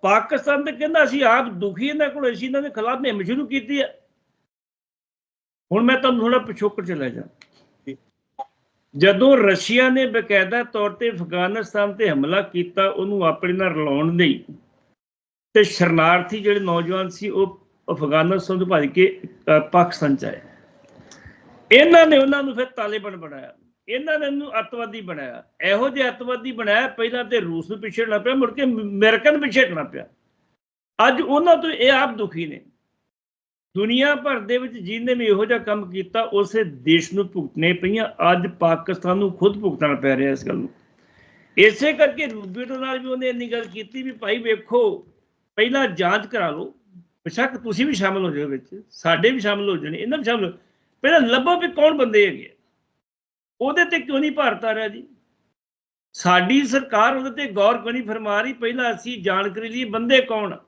ਪਾਕਿਸਤਾਨ ਤੇ ਕਹਿੰਦਾ ਅਸੀਂ ਆਪ ਦੁਖੀ ਇਹਨਾਂ ਕੋਲ ਅਸੀਂ ਇਹਨਾਂ ਦੇ ਖਿਲਾਫ ਮੁਹਿੰਮ ਸ਼ੁਰੂ ਕੀਤੀ ਹੈ ਹੁਣ ਮੈਂ ਤੁਹਾਨੂੰ ਥੋੜਾ ਪਿਛੋਕੜ ਚਲਾ ਜਾ। ਜਦੋਂ ਰਸ਼ੀਆ ਨੇ ਬਕਾਇਦਾ ਤੌਰ ਤੇ ਅਫਗਾਨਿਸਤਾਨ ਤੇ ਹਮਲਾ ਕੀਤਾ, ਉਹਨੂੰ ਆਪਣੇ ਨਾਲ ਰਲਾਉਣ ਲਈ ਤੇ ਸ਼ਰਨਾਰਥੀ ਜਿਹੜੇ ਨੌਜਵਾਨ ਸੀ, ਉਹ ਅਫਗਾਨਿਸਤਾਨ ਤੋਂ ਭੱਜ ਕੇ ਪਾਕਿਸਤਾਨ ਚ ਆਏ। ਇਹਨਾਂ ਨੇ ਉਹਨਾਂ ਨੂੰ ਫਿਰ ਤਾਲਿਬਾਨ ਬਣਾਇਆ। ਇਹਨਾਂ ਨੇ ਇਹਨੂੰ ਅੱਤਵਾਦੀ ਬਣਾਇਆ। ਇਹੋ ਜਿਹੇ ਅੱਤਵਾਦੀ ਬਣਾਇਆ, ਪਹਿਲਾਂ ਤੇ ਰੂਸ ਨੂੰ ਪਿੱਛੇ ਹਟਣਾ ਪਿਆ, ਮੁੜ ਕੇ ਅਮਰੀਕਾ ਨੂੰ ਪਿੱਛੇ ਹਟਣਾ ਪਿਆ। ਅੱਜ ਉਹਨਾਂ ਤੋਂ ਇਹ ਆਪ ਦੁਖੀ ਨੇ। ਦੁਨੀਆ ਭਰ ਦੇ ਵਿੱਚ ਜਿਹਨੇ ਵੀ ਇਹੋ ਜਿਹਾ ਕੰਮ ਕੀਤਾ, ਉਸੇ ਦੇਸ਼ ਨੂੰ ਭੁਗਤਣੇ ਪਈਆਂ। ਅੱਜ ਪਾਕਿਸਤਾਨ ਨੂੰ ਖੁਦ ਭੁਗਤਣਾ ਪੈ ਰਿਹਾ ਇਸ ਗੱਲ ਨੂੰ। ਇਸੇ ਕਰਕੇ ਰੂਬੀਓ ਨਾਲ ਵੀ ਉਹਨੇ ਇੰਨੀ ਗੱਲ ਕੀਤੀ ਵੀ ਭਾਈ ਵੇਖੋ, ਪਹਿਲਾਂ ਜਾਂਚ ਕਰਾ ਲਓ। ਬੇਸ਼ੱਕ ਤੁਸੀਂ ਵੀ ਸ਼ਾਮਲ ਹੋ ਜਾਓ ਵਿੱਚ। ਸਾਡੇ ਵੀ ਸ਼ਾਮਲ ਹੋ ਜਾਣੇ, ਇਹਨਾਂ ਵੀ ਸ਼ਾਮਲ ਹੋ- ਪਹਿਲਾਂ ਲੱਭੋ ਵੀ ਕੌਣ ਬੰਦੇ ਹੈਗੇ ਆ। ਉਹਦੇ ਤੇ ਕਿਉਂ ਨਹੀਂ ਭਾਰਤ ਆ ਰਿਹਾ ਜੀ? ਸਾਡੀ ਸਰਕਾਰ ਉਹਦੇ ਤੇ ਗੌਰ ਕਿਉਂ ਨਹੀਂ ਫਰਮਾ ਰਹੀ? ਪਹਿਲਾਂ ਅਸੀਂ ਜਾਣਕਾਰੀ ਲਈ ਬੰਦੇ ਕੌਣ ਆ?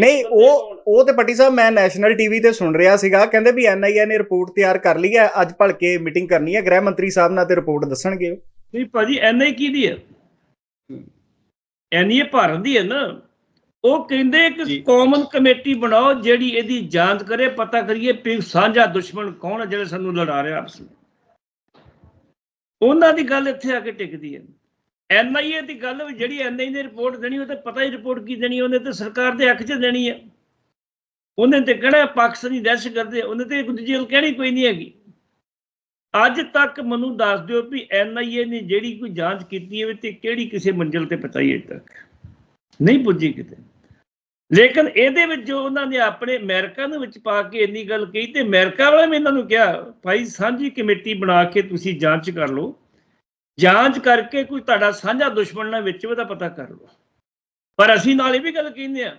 ਨਹੀਂ ਉਹ ਉਹ ਤੇ ਪੱਟੀ ਸਾਹਿਬ ਮੈਂ ਨੈਸ਼ਨਲ ਟੀਵੀ ਤੇ ਸੁਣ ਰਿਹਾ ਸੀਗਾ। ਕਹਿੰਦੇ ਵੀ ਐਨਆਈਏ ਨੇ ਰਿਪੋਰਟ ਤਿਆਰ ਕਰ ਲਈ ਹੈ। ਅੱਜ ਭਲਕੇ ਮੀਟਿੰਗ ਕਰਨੀ ਹੈ। ਗ੍ਰਹਿ ਮੰਤਰੀ ਸਾਹਿਬ ਨਾਲ ਤੇ ਰਿਪੋਰਟ ਦੱਸਣਗੇ। ਨਹੀਂ ਭਾਜੀ ਐਨਆਈ ਕੀ ਦੀ ਹੈ? ਐਨਆਈ ਭਾਰਤ ਦੀ ਹੈ ਨਾ। ਉਹ ਕਹਿੰਦੇ। ਇੱਕ ਕਾਮਨ ਕਮੇਟੀ ਬਣਾਓ ਜਿਹੜੀ ਇਹਦੀ ਜਾਂਚ ਕਰੇ ਪਤਾ ਕਰੀਏ ਵੀ ਸਾਂਝਾ ਦੁਸ਼ਮਣ ਕੌਣ ਹੈ ਜਿਹੜੇ ਸਾਨੂੰ ਲੜਾ ਰਿਹਾ ਆਪਸ ਵਿੱਚ। ਉਹਨਾਂ ਦੀ ਗੱਲ ਇੱਥੇ ਆ ਕੇ ਟਿਕਦੀ ਹੈ। ਐਨਆਈਏ ਦੀ ਗੱਲ ਵੀ ਜਿਹੜੀ ਐਨਆਈ ਨੇ ਰਿਪੋਰਟ ਦੇਣੀ, ਉਹ ਤੇ ਪਤਾ ਹੀ ਰਿਪੋਰਟ ਕੀ ਦੇਣੀ, ਉਹਨੇ ਤੇ ਸਰਕਾਰ ਦੇ ਹੱਕ 'ਚ ਦੇਣੀ ਹੈ। ਉਹਨੇ ਤੇ ਕਿਹੜਾ ਪਾਕਿਸਤਾਨੀ ਦਹਿਸ਼ਤਗਰਦ ਹੈ ਉਹਨੇ ਤੇ ਦੂਜੀ ਗੱਲ ਕਹਿਣੀ ਕੋਈ ਨਹੀਂ ਹੈਗੀ। ਅੱਜ ਤੱਕ ਮੈਨੂੰ ਦੱਸ ਦਿਓ ਵੀ ਐਨਆਈਏ ਨੇ ਜਿਹੜੀ ਕੋਈ ਜਾਂਚ ਕੀਤੀ ਹੈ ਤੇ ਕਿਹੜੀ ਕਿਸੇ ਮੰਜ਼ਿਲ ਤੇ ਪਤਾਈ ਅਜੇ ਤੱਕ। ਨਹੀਂ ਪੁੱਜੀ ਕਿਤੇ। ਲੇਕਿਨ ਇਹਦੇ ਵਿੱਚ ਜੋ ਉਹਨਾਂ ਨੇ ਆਪਣੇ ਅਮਰੀਕਾ ਦੇ ਵਿੱਚ ਪਾ ਕੇ ਇੰਨੀ ਗੱਲ ਕਹੀ ਤੇ ਅਮਰੀਕਾ ਵਾਲੇ ਵੀ ਇਹਨਾਂ ਨੂੰ ਕਿਹਾ, ਭਾਈ ਸਾਂਝੀ ਕਮੇਟੀ ਬਣਾ ਕੇ ਤੁਸੀਂ ਜਾਂਚ ਕਰ ਲਓ। ਜਾਂਚ ਕਰਕੇ ਕੋਈ ਤੁਹਾਡਾ ਸਾਂਝਾ ਦੁਸ਼ਮਣ ਨਾ ਵਿੱਚ ਉਹਦਾ ਪਤਾ ਕਰ ਲਓ। ਪਰ ਅਸੀਂ ਨਾਲ ਇਹ ਵੀ ਗੱਲ ਕਹਿੰਦੇ ਆ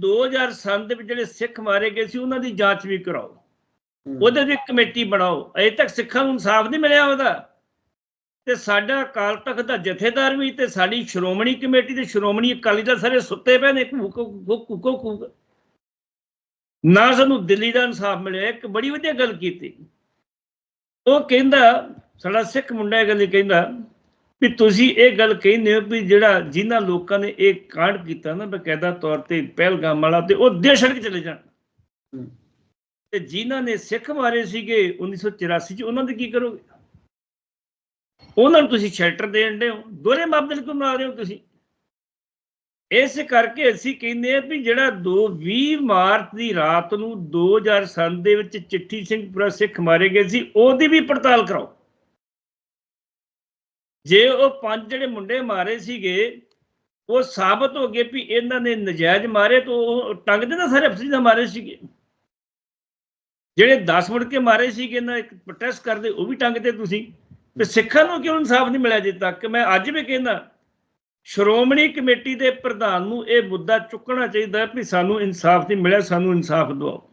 2007 ਦੇ ਵਿੱਚ ਜਿਹੜੇ ਸਿੱਖ ਮਾਰੇ ਗਏ ਸੀ ਉਹਨਾਂ ਦੀ ਜਾਂਚ ਵੀ ਕਰਾਓ। ਉਹਦੇ ਦੀ ਕਮੇਟੀ ਬਣਾਓ। ਅਜੇ ਤੱਕ ਸਿੱਖਾਂ ਨੂੰ ਇਨਸਾਫ ਨਹੀਂ ਮਿਲਿਆ ਉਹਦਾ। ਤੇ ਸਾਡਾ ਅਕਾਲ ਤਖਤ ਦਾ ਜਥੇਦਾਰ ਵੀ ਤੇ ਸਾਡੀ ਸ਼੍ਰੋਮਣੀ ਕਮੇਟੀ ਤੇ ਸ਼੍ਰੋਮਣੀ ਅਕਾਲੀ ਦਲ ਸਾਰੇ ਸੁੱਤੇ ਪਏ ਨੇ ਕੁਕੋ ਨਾ ਸਾਨੂੰ ਦਿੱਲੀ ਦਾ ਇਨਸਾਫ ਮਿਲਿਆ ਇੱਕ ਬੜੀ ਵਧੀਆ ਗੱਲ ਕੀਤੀ। ਉਹ ਕਹਿੰਦਾ ਸਾਡਾ ਸਿੱਖ ਮੁੰਡਾ ਇਹ ਗੱਲ ਕਹਿੰਦਾ ਵੀ ਤੁਸੀਂ ਇਹ ਗੱਲ ਕਹਿੰਦੇ ਹੋ ਵੀ ਜਿਹੜਾ ਜਿਨ੍ਹਾਂ ਲੋਕਾਂ ਨੇ ਇਹ ਕਾਂਡ ਕੀਤਾ ਨਾ ਬਕਾਇਦਾ ਤੌਰ ਤੇ ਪਹਿਲਗਾਮ ਵਾਲਾ ਤੇ ਉਹ ਦੇਸ਼ ਛੱਡ ਕੇ ਚਲੇ ਜਾਣ। ਤੇ ਜਿਨ੍ਹਾਂ ਨੇ ਸਿੱਖ ਮਾਰੇ ਸੀਗੇ 1984 ਚ ਉਹਨਾਂ ਦੇ ਕੀ ਕਰੋਗੇ? ਉਹਨਾਂ ਨੂੰ ਤੁਸੀਂ ਸ਼ੈਲਟਰ ਦੇਣ ਦੇ ਹੋ ਦੋਰੇ ਮਾਪਦੰਡ ਕਿਉਂ ਬਣਾ ਰਹੇ ਹੋ ਤੁਸੀਂ? ਇਸ ਕਰਕੇ ਅਸੀਂ ਕਹਿੰਦੇ ਆ ਵੀ ਜਿਹੜਾ 2 20 ਮਾਰਚ ਦੀ ਰਾਤ ਨੂੰ 2007 ਦੇ ਵਿੱਚ ਚਿੱਠੀ ਸਿੰਘਪੁਰਾ ਸਿੱਖ ਮਾਰੇ ਗਏ ਸੀ ਉਹਦੀ ਵੀ ਪੜਤਾਲ ਕਰਾਓ। ਜੇ ਉਹ ਪੰਜ ਜਿਹੜੇ ਮੁੰਡੇ ਮਾਰੇ ਸੀਗੇ, ਉਹ ਸਾਬਤ ਹੋ ਗਏ ਵੀ ਇਹਨਾਂ ਨੇ ਨਜਾਇਜ਼ ਮਾਰੇ ਤਾਂ ਉਹ ਟੰਗਦੇ ਨਾ ਸਾਰੇ ਅਫਸਰੀ ਦਾ ਮਾਰੇ ਸੀਗੇ। ਜਿਹੜੇ 10 ਮੁੜ ਕੇ ਮਾਰੇ ਸੀਗੇ, ਇਹਨਾਂ ਇੱਕ ਪ੍ਰੋਟੈਸਟ ਕਰਦੇ, ਉਹ ਵੀ ਟੰਗਦੇ ਤੁਸੀਂ। ਤੇ ਸਿੱਖਾਂ ਨੂੰ ਕਿਉਂ ਇਨਸਾਫ ਨਹੀਂ ਮਿਲਿਆ ਜੇ ਤੱਕ? ਮੈਂ ਅੱਜ ਵੀ ਕਹਿੰਦਾ, ਸ਼੍ਰੋਮਣੀ ਕਮੇਟੀ ਦੇ ਪ੍ਰਧਾਨ ਨੂੰ ਇਹ ਮੁੱਦਾ ਚੁੱਕਣਾ ਚਾਹੀਦਾ ਵੀ ਸਾਨੂੰ ਇਨਸਾਫ ਨਹੀਂ ਮਿਲਿਆ, ਸਾਨੂੰ ਇਨਸਾਫ ਦਿਵਾਓ।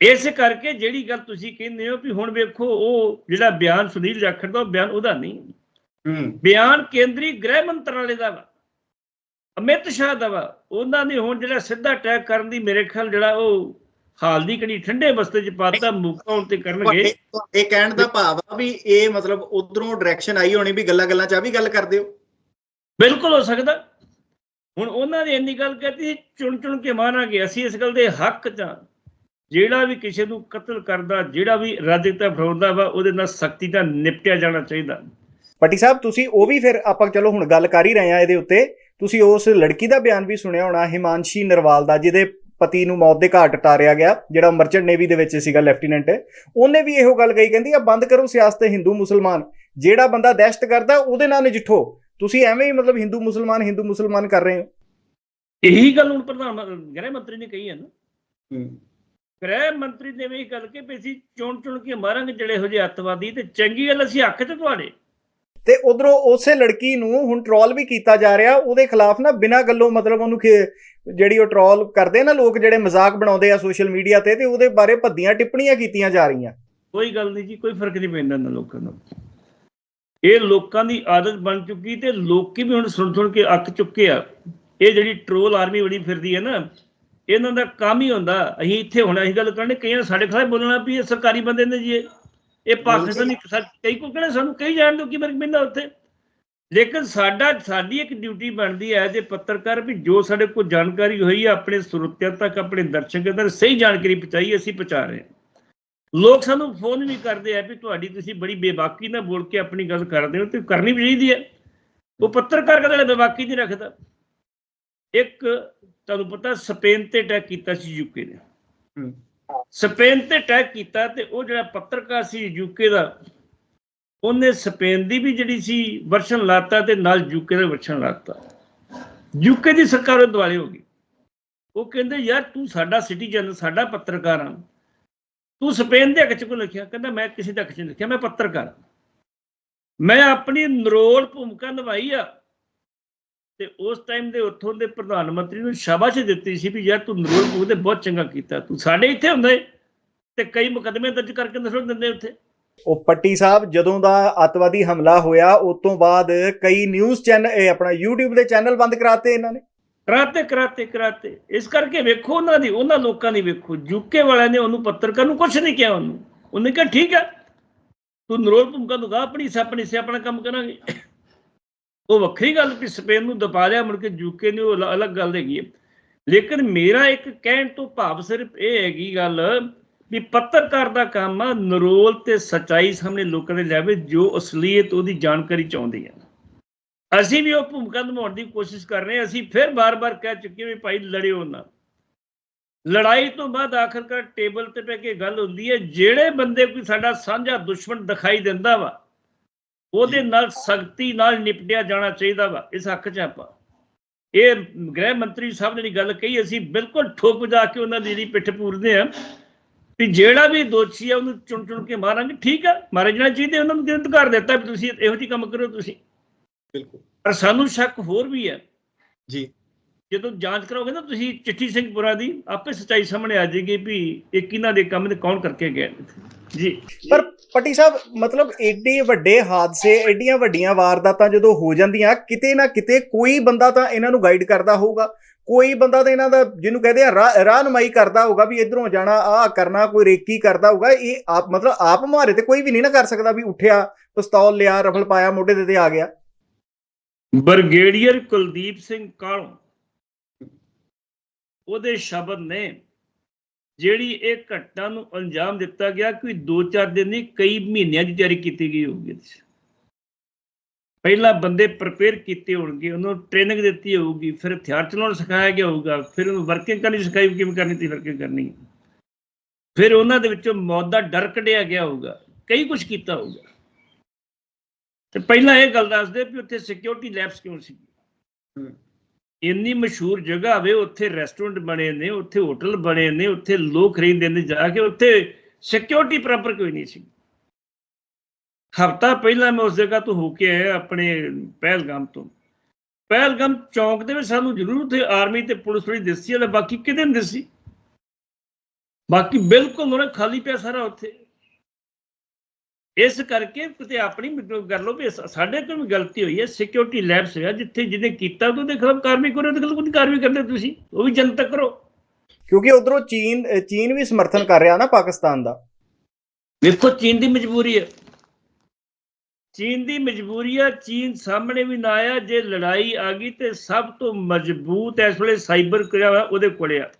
ਇਸੇ ਕਰਕੇ ਜਿਹੜੀ ਗੱਲ ਤੁਸੀਂ ਕਹਿੰਦੇ ਹੋ ਵੀ ਹੁਣ ਵੇਖੋ ਉਹ ਜਿਹੜਾ ਬਿਆਨ ਸੁਨੀਲ ਜਾਖੜ ਦਾ ਉਹ ਬਿਆਨ ਉਹਦਾ ਨਹੀਂ। ਹੂੰ। ਬਿਆਨ ਕੇਂਦਰੀ ਗ੍ਰਹਿ ਮੰਤਰਾਲੇ ਦਾ ਵਾ ਅਮਿਤ ਸ਼ਾਹ ਦਾ ਵਾ। ਉਹਨਾਂ ਨੇ ਹੁਣ ਜਿਹੜਾ ਸਿੱਧਾ ਅਟੈਕ ਕਰਨ ਦੀ ਮੇਰੇ ਖਿਆਲ ਜਿਹੜਾ ਉਹ ਹਾਲ ਦੀ ਘੜੀ ਠੰਡੇ ਬਸਤੇ ਚ ਪਾਤਾ ਮੌਕਾ ਹੁਣ ਤੇ ਕਰਨਗੇ। ਇਹ ਕਹਿਣ ਦਾ ਭਾਵ ਆ ਵੀ ਇਹ ਮਤਲਬ ਉਧਰੋਂ ਡਾਇਰੈਕਸ਼ਨ ਆਈ ਹੋਣੀ ਵੀ ਗੱਲਾਂ ਗੱਲਾਂ ਚ ਆ ਵੀ ਗੱਲ ਕਰਦੇ ਹੋ। ਬਿਲਕੁਲ ਹੋ ਸਕਦਾ। ਹੁਣ ਉਹਨਾਂ ਨੇ ਇੰਨੀ ਗੱਲ ਕਹਤੀ ਚੁਣ ਚੁਣ ਕੇ ਮਾਰਾਂਗੇ ਅਸੀਂ ਇਸ ਗੱਲ ਦੇ ਹੱਕ ਚ। ਜਿਹੜਾ ਵੀ ਕਿਸੇ ਨੂੰ ਕਤਲ ਕਰਦਾ ਜਿਹੜਾ ਵੀ ਰਾਜਿਕਤਾ ਫਰੋਦਾ ਵਾ ਉਹਦੇ ਨਾਲ ਸਖਤੀ ਨਾਲ ਨਿਪਟਿਆ ਜਾਣਾ ਚਾਹੀਦਾ। ਪੱਟੀ ਸਾਹਿਬ ਤੁਸੀਂ ਉਹ ਵੀ ਫਿਰ ਆਪਾਂ ਚਲੋ ਹੁਣ ਗੱਲ ਕਰ ਹੀ ਰਹੇ ਆ ਇਹਦੇ ਉੱਤੇ। ਤੁਸੀਂ ਉਸ ਲੜਕੀ ਦਾ ਬਿਆਨ ਵੀ ਸੁਣਿਆ ਹੋਣਾ ਹਿਮਾਂਸ਼ੀ ਨਰਵਾਲ ਦਾ ਜਿਹਦੇ ਪਤੀ ਨੂੰ ਮੌਤ ਦੇ ਘਾਟ ਉਤਾਰਿਆ ਗਿਆ ਜਿਹੜਾ ਮਰਚੈਂਟ ਨੇਵੀ ਦੇ ਵਿੱਚ ਸੀਗਾ ਲੈਫਟੀਨੈਂਟ ਉਹਨੇ ਵੀ ਇਹੋ ਗੱਲ ਕਹੀ ਕਹਿੰਦੀ ਆ ਬੰਦ ਕਰੋ ਸਿਆਸਤ ਹਿੰਦੂ ਮੁਸਲਮਾਨ। ਜਿਹੜਾ ਬੰਦਾ ਦਹਿਸ਼ਤ ਕਰਦਾ ਉਹਦੇ ਨਾਲ ਨਜਿੱਠੋ। ਤੁਸੀਂ ਐਵੇਂ ਹੀ ਮਤਲਬ ਹਿੰਦੂ ਮੁਸਲਮਾਨ ਹਿੰਦੂ ਮੁਸਲਮਾਨ ਕਰ ਰਹੇ ਹੋ। ਇਹੀ ਗੱਲ ਹੁਣ ਪ੍ਰਧਾਨ ਗ੍ਰਹਿ ਮੰਤਰੀ ਨੇ ਕਹੀ ਹੈ ਨਾ। ਹੂੰ। ਗ੍ਰਹਿ ਮੰਤਰੀ ਨੇ ਵੀ ਗੱਲ ਕਿ ਵੀ ਅਸੀਂ ਚੁਣ ਚੁਣ ਕੇ ਮਾਰਾਂਗੇ ਜਿਹੜੇ ਇਹੋ ਜਿਹੇ ਅੱਤਵਾਦੀ ਤੇ ਚੰਗੀ ਗੱਲ ਅਸੀਂ ਹੱਕ ਤੇ ਤੁਹਾਡੇ। ਤੇ ਉਧਰੋਂ ਉਸੇ ਲੜਕੀ ਨੂੰ ਹੁਣ ਟ੍ਰੋਲ ਵੀ ਕੀਤਾ ਜਾ ਰਿਹਾ ਉਹਦੇ ਖਿਲਾਫ ਨਾ ਬਿਨਾਂ ਗੱਲੋਂ ਮਤਲਬ ਉਹਨੂੰ ਜਿਹੜੀ ਉਹ ਟ੍ਰੋਲ ਕਰਦੇ ਨਾ ਲੋਕ ਜਿਹੜੇ ਮਜ਼ਾਕ ਬਣਾਉਂਦੇ ਆ ਸੋਸ਼ਲ ਮੀਡੀਆ ਤੇ ਤੇ ਉਹਦੇ ਬਾਰੇ ਭੱਦੀਆਂ ਟਿੱਪਣੀਆਂ ਕੀਤੀਆਂ ਜਾ ਰਹੀਆਂ। ਕੋਈ ਗੱਲ ਨਹੀਂ ਜੀ ਕੋਈ ਫ਼ਰਕ ਨਹੀਂ ਪੈਂਦਾ ਇਹਨਾਂ ਲੋਕਾਂ ਨੂੰ ਇਹ ਲੋਕਾਂ ਦੀ ਆਦਤ ਬਣ ਚੁੱਕੀ ਤੇ ਲੋਕੀ ਵੀ ਹੁਣ ਸੁਣ ਸੁਣ ਕੇ ਅੱਕ ਚੁੱਕੇ ਆ। ਇਹ ਜਿਹੜੀ ਟ੍ਰੋਲ ਆਰਮੀ ਬੜੀ ਫਿਰਦੀ ਹੈ ਨਾ ਇਹਨਾਂ ਦਾ ਕੰਮ ਹੀ ਹੁੰਦਾ। ਅਸੀਂ ਇੱਥੇ ਹੁਣ ਅਸੀਂ ਗੱਲ ਕਰਨੇ ਕਈਆਂ ਸਾਡੇ ਖਿਲਾਫ ਬੋਲਣਾ ਵੀ ਇਹ ਸਰਕਾਰੀ ਬੰਦੇ ਨੇ ਜੀ। ਇਹ ਪਾਕਿਸਤਾਨੀ ਕਈ ਕੋ ਕਹਿੰਦੇ ਸਾਨੂੰ ਕਈ ਜਾਣ ਦਿਓ ਕੀ ਫ਼ਰਕ ਪੈਂਦਾ ਉੱਥੇ। ਲੇਕਿਨ ਸਾਡਾ, ਸਾਡੀ ਇੱਕ ਡਿਊਟੀ ਬਣਦੀ ਹੈ ਜੇ ਪੱਤਰਕਾਰ ਵੀ ਜੋ ਸਾਡੇ ਕੋਲ ਜਾਣਕਾਰੀ ਹੋਈ ਹੈ ਆਪਣੇ ਸਰੋਤਿਆਂ ਤੱਕ, ਆਪਣੇ ਦਰਸ਼ਕਾਂ ਤੱਕ, ਸਹੀ ਜਾਣਕਾਰੀ ਪਹੁੰਚਾਈ, ਅਸੀਂ ਪਹੁੰਚਾ ਰਹੇ ਹਾਂ। ਲੋਕ ਸਾਨੂੰ ਫੋਨ ਵੀ ਕਰਦੇ ਆ ਵੀ ਤੁਹਾਡੀ ਤੁਸੀਂ ਬੜੀ ਬੇਬਾਕੀ ਨਾਲ ਬੋਲ ਕੇ ਆਪਣੀ ਗੱਲ ਕਰਦੇ ਹੋ, ਤੇ ਕਰਨੀ ਵੀ ਚਾਹੀਦੀ ਹੈ। ਉਹ ਪੱਤਰਕਾਰ ਕਦੇ ਬੇਬਾਕੀ ਨਹੀਂ ਰੱਖਦਾ। ਇੱਕ ਤੁਹਾਨੂੰ ਪਤਾ ਸਪੇਨ ਤੇ ਅਟੈਕ ਕੀਤਾ ਸੀ ਯੂਕੇ ਨੇ। ਸਪੇਨ ਤੇ ਅਟੈਕ ਕੀਤਾ ਤੇ ਉਹ ਜਿਹੜਾ ਪੱਤਰਕਾਰ ਸੀ ਯੂਕੇ ਦਾ ਉਹਨੇ ਸਪੇਨ ਦੀ ਵੀ ਜਿਹੜੀ ਸੀ ਵਰਸ਼ਨ ਲਾਤਾ ਤੇ ਨਾਲ ਯੂਕੇ ਦਾ ਵਰਸ਼ਨ ਲਾਤਾ। ਯੂਕੇ ਦੀ ਸਰਕਾਰ ਉਹ ਦੁਆਲੇ ਹੋ ਗਈ। ਉਹ ਕਹਿੰਦੇ ਯਾਰ ਤੂੰ ਸਾਡਾ ਸਿਟੀਜ਼ਨ ਸਾਡਾ ਪੱਤਰਕਾਰ ਆ। ਤੂੰ ਸਪੇਨ ਦੇ ਹੱਕ ਚ ਕਿਉਂ ਲਿਖਿਆ ਕਹਿੰਦਾ ਮੈਂ ਕਿਸੇ ਦੇ ਹੱਕ ਚ ਲਿਖਿਆ ਮੈਂ ਪੱਤਰਕਾਰ। ਮੈਂ ਆਪਣੀ ਨਰੋਲ ਭੂਮਿਕਾ ਨਿਭਾਈ ਆ। ਤੇ ਉਸ ਟਾਈਮ ਦੇ ਉੱਥੋਂ ਦੇ ਪ੍ਰਧਾਨ ਮੰਤਰੀ ਨੂੰ ਸ਼ਾਬਾਸ਼ ਦਿੱਤੀ ਸੀ ਵੀ ਯਾਰ ਤੂੰ ਨਰੋਲ ਪੂਰ ਦੇ ਬਹੁਤ ਚੰਗਾ ਕੀਤਾ। ਤੂੰ ਸਾਡੇ ਇੱਥੇ ਹੁੰਦੇ ਤੇ ਕਈ ਮੁਕੱਦਮੇ ਦਰਜ ਕਰਕੇ ਨਸਲ ਦਿੰਦੇ ਉੱਥੇ। ਉਹ ਪੱਟੀ ਸਾਹਿਬ ਜਦੋਂ ਦਾ ਅੱਤਵਾਦੀ ਹਮਲਾ ਹੋਇਆ ਉਸ ਤੋਂ ਬਾਅਦ ਕਈ ਨਿਊਜ਼ ਚੈਨਲ ਇਹ ਆਪਣਾ YouTube ਦੇ ਚੈਨਲ ਬੰਦ ਕਰਾਤੇ ਇਹਨਾਂ ਨੇ। ਕਰਾਤੇ ਕਰਾਤੇ ਕਰਾਤੇ। ਇਸ ਕਰਕੇ ਵੇਖੋ ਉਹਨਾਂ ਦੀ ਉਹਨਾਂ ਲੋਕਾਂ ਦੀ ਵੇਖੋ। ਯੂਕੇ ਵਾਲਿਆਂ ਨੇ ਉਹਨੂੰ ਪੱਤਰਕਾਰ ਨੂੰ ਕੁਝ ਨਹੀਂ ਕਿਹਾ ਉਹਨੂੰ। ਉਹਨੇ ਕਿਹਾ ਠੀਕ ਹੈ ਤੂੰ ਨਰੋਲ ਭੂਮਿਕਾ ਨੂੰ ਗਾ ਆਪਣੀ ਆਪਣੀ ਸੇ ਆਪਣਾ ਕੰਮ ਕਰਾਂਗੇ। ਉਹ ਵੱਖਰੀ ਗੱਲ ਕਿ ਸਪੇਨ ਨੂੰ ਦਬਾ ਲਿਆ ਮੁੜ ਕੇ ਯੂਕੇ ਨੇ ਉਹ ਅਲ- ਅਲੱਗ ਗੱਲ ਹੈਗੀ ਹੈ। ਲੇਕਿਨ ਮੇਰਾ ਇੱਕ ਕਹਿਣ ਤੋਂ ਭਾਵ ਸਿਰਫ ਇਹ ਹੈਗੀ ਗੱਲ ਵੀ ਪੱਤਰਕਾਰ ਦਾ ਕੰਮ ਆ, ਨਰੋਲ ਤੇ ਸਚਾਈ ਸਾਹਮਣੇ ਲੋਕਾਂ ਦੇ ਲਿਆਵੇ ਜੋ ਅਸਲੀਅਤ ਉਹਦੀ ਜਾਣਕਾਰੀ ਚਾਹੁੰਦੀ ਹੈ ਅਸੀਂ ਵੀ ਉਹ ਭੂਮਿਕਾ ਨਿਭਾਉਣ ਦੀ ਕੋਸ਼ਿਸ਼ ਕਰ ਰਹੇ ਅਸੀਂ ਫਿਰ ਬਾਰ-ਬਾਰ ਕਹਿ ਚੁੱਕੇ ਵੀ ਭਾਈ ਲੜਿਓ ਨਾ। ਲੜਾਈ ਤੋਂ ਬਾਅਦ ਆਖਰਕਾਰ ਟੇਬਲ ਤੇ ਬਹਿ ਕੇ ਗੱਲ ਹੁੰਦੀ ਹੈ, ਜਿਹੜੇ ਬੰਦੇ ਕੋਈ ਸਾਡਾ ਸਾਂਝਾ ਦੁਸ਼ਮਣ ਦਿਖਾਈ ਦਿੰਦਾ ਵਾ ਉਹਦੇ ਨਾਲ ਸਖਤੀ ਨਾਲ ਨਿਪਟਿਆ ਜਾਣਾ ਚਾਹੀਦਾ ਵਾ ਇਸ ਹੱਕ 'ਚ ਆਪਾਂ। ਇਹ ਗ੍ਰਹਿ ਮੰਤਰੀ ਸਾਹਿਬ ਨੇ ਜਿਹੜੀ ਗੱਲ ਕਹੀ ਅਸੀਂ ਬਿਲਕੁਲ ਠੋਕ ਵਜਾ ਕੇ ਉਹਨਾਂ ਦੀ ਜਿਹੜੀ ਪਿੱਠ ਪੂਰਦੇ ਆ ਵੀ ਜਿਹੜਾ ਵੀ ਦੋਸ਼ੀ ਆ ਉਹਨੂੰ ਚੁਣ ਚੁਣ ਕੇ ਮਾਰਾਂਗੇ ਠੀਕ ਆ। ਮਾਰੇ ਜਾਣਾ ਚਾਹੀਦੇ ਉਹਨਾਂ ਨੂੰ ਗਿਰਫਤ ਕਰ ਦਿੱਤਾ ਵੀ ਤੁਸੀਂ ਇਹੋ ਜਿਹੀ ਕੰਮ ਕਰੋ ਤੁਸੀਂ। ਬਿਲਕੁਲ। ਪਰ ਸਾਨੂੰ ਸ਼ੱਕ ਹੋਰ ਵੀ ਹੈ ਜੀ। ਜਦੋਂ ਜਾਂਚ ਕਰੋਗੇ ਨਾ ਤੁਸੀਂ ਚਿੱਠੀ ਸਿੰਘਪੁਰਾ ਦੀ ਆਪੇ ਸੱਚਾਈ ਸਾਹਮਣੇ ਆ ਜਾਏਗੀ ਵੀ ਇਹ ਕਿਹਨਾਂ ਦੇ ਕੰਮ ਨੇ ਕੌਣ ਕਰਕੇ ਨੇ। ਜੀ। ਪਰ ਪੱਟੀ ਸਾਹਿਬ ਮਤਲਬ ਏਡੇ ਵੱਡੇ ਹਾਦਸੇ ਏਡੀਆਂ ਵੱਡੀਆਂ ਵਾਰਦਾਤਾਂ ਜਦੋਂ ਹੋ ਜਾਂਦੀਆਂ ਕਿਤੇ ਨਾ ਕਿਤੇ ਕੋਈ ਬੰਦਾ ਤਾਂ ਇਹਨਾਂ ਨੂੰ ਗਾਈਡ ਕਰਦਾ ਹੋਊਗਾ। ਕੋਈ ਬੰਦਾ ਤਾਂ ਇਹਨਾਂ ਦਾ ਜਿਹਨੂੰ ਕਹਦੇ ਆ ਰਾਹ- ਰਾਹਨੁਮਾਈ ਕਰਦਾ ਹੋਊਗਾ ਵੀ ਇਧਰੋਂ ਜਾਣਾ ਆਹ ਕਰਨਾ ਕੋਈ ਰੇਕੀ ਕਰਦਾ ਹੋਊਗਾ। ਇਹ ਆਪ ਮਤਲਬ ਆਪ ਮੁਹਾਰੇ ਤੇ ਕੋਈ ਵੀ ਨਹੀਂ ਨਾ ਕਰ ਸਕਦਾ ਵੀ ਉੱਠਿਆ ਪਿਸਤੌਲ ਲਿਆ ਰਫਲ ਪਾਇਆ ਮੋਢੇ ਦੇ ਤੇ ਆ ਗਿਆ। ਬਰਗੇਡੀਅਰ ਕੁਲਦੀਪ ਸਿੰਘ ਕਾਲੋਂ ਉਹਦੇ ਸ਼ਬਦ ਨੇ ਜਿਹੜੀ ਇਹ ਘਟਨਾ ਨੂੰ ਅੰਜਾਮ ਦਿੱਤਾ ਗਿਆ ਕੋਈ 2-4 ਦਿਨ ਨਹੀਂ, ਕਈ ਮਹੀਨਿਆਂ ਦੀ ਤਿਆਰੀ ਕੀਤੀ ਗਈ ਹੋਊਗੀ ਪਹਿਲਾਂ ਬੰਦੇ ਪ੍ਰਪੇਅਰ ਕੀਤੇ ਹੋਣਗੇ, ਉਹਨੂੰ ਟ੍ਰੇਨਿੰਗ ਦਿੱਤੀ ਹੋਊਗੀ, ਫਿਰ ਹਥਿਆਰ ਚਲਾਉਣ ਸਿਖਾਇਆ ਗਿਆ ਹੋਊਗਾ, ਫਿਰ ਉਹਨੂੰ ਵਰਕਿੰਗ ਕਰਨੀ ਸਿਖਾਈ ਕਿਵੇਂ ਕਰਨੀ ਤੇ ਵਰਕਿੰਗ ਕਰਨੀ ਫਿਰ ਉਹਨਾਂ ਦੇ ਵਿੱਚੋਂ ਮੌਤ ਦਾ ਡਰ ਕੱਢਿਆ ਗਿਆ ਹੋਊਗਾ, ਕਈ ਕੁਝ ਕੀਤਾ ਹੋਊਗਾ। ਤੇ ਪਹਿਲਾਂ ਇਹ ਗੱਲ ਦੱਸਦੇ ਵੀ ਉੱਥੇ ਸਿਕਿਉਰਿਟੀ ਲੈਬਸ ਕਿਉਂ ਸੀ ਇੰਨੀ ਮਸ਼ਹੂਰ ਜਗ੍ਹਾ ਵੇ, ਉੱਥੇ ਰੈਸਟੋਰੈਂਟ ਬਣੇ ਨੇ, ਉੱਥੇ ਹੋਟਲ ਬਣੇ ਨੇ, ਉੱਥੇ ਲੋਕ ਖਰੀਦਦੇ ਨੇ, ਜਾ ਕੇ ਉੱਥੇ ਸਿਕਿਉਰਿਟੀ ਪ੍ਰੋਪਰ ਕੋਈ ਨਹੀਂ ਸੀ। ਹਫਤਾ ਪਹਿਲਾਂ ਮੈਂ ਉਸ ਜਗ੍ਹਾ ਤੋਂ ਹੋ ਕੇ ਆਇਆ, ਆਪਣੇ ਪਹਿਲਗਾਮ ਤੋਂ। ਪਹਿਲਗਾਮ ਚੌਂਕ ਦੇ ਵਿੱਚ ਸਾਨੂੰ ਜ਼ਰੂਰ ਉੱਥੇ ਆਰਮੀ ਤੇ ਪੁਲਿਸ ਥੋੜੀ ਦਿਸੀ ਹੈ ਬਾਕੀ ਕਿਤੇ ਨਹੀਂ ਦਿਸੀ? ਬਾਕੀ ਬਿਲਕੁਲ ਉਹਨੇ ਖਾਲੀ ਪਿਆ ਸਾਰਾ ਉੱਥੇ। ਇਸ ਕਰਕੇ ਕਿਤੇ ਆਪਣੀ ਕਰ ਲਓ ਵੀ ਸਾਡੇ ਤੋਂ ਵੀ ਗਲਤੀ ਹੋਈ ਹੈ ਸਿਕਿਉਰਿਟੀ ਲੈਬਸ ਹੈ ਜਿੱਥੇ ਜਿਹਨੇ ਕੀਤਾ ਉਹਦੇ ਖਿਲਾਫ ਕਾਰਵਾਈ ਕਰੋ ਤੇ ਕੋਈ ਕਾਰਵਾਈ ਕਰਦੇ ਤੁਸੀਂ ਉਹ ਵੀ ਜਨਤਕ ਕਰੋ ਕਿਉਂਕਿ ਉਧਰੋਂ ਚੀਨ ਚੀਨ ਵੀ ਸਮਰਥਨ ਕਰ ਰਿਹਾ ਨਾ ਪਾਕਿਸਤਾਨ ਦਾ। ਵੇਖੋ ਚੀਨ ਦੀ ਮਜਬੂਰੀ ਹੈ। ਚੀਨ ਦੀ ਮਜਬੂਰੀ ਹੈ ਚੀਨ ਸਾਹਮਣੇ ਵੀ ਨਾ ਆਇਆ ਜੇ ਲੜਾਈ ਆ ਗਈ ਤੇ ਸਭ ਤੋਂ ਮਜ਼ਬੂਤ ਇਸ ਵੇਲੇ ਸਾਈਬਰ ਵਾ ਉਹਦੇ ਕੋਲੇ ਆ।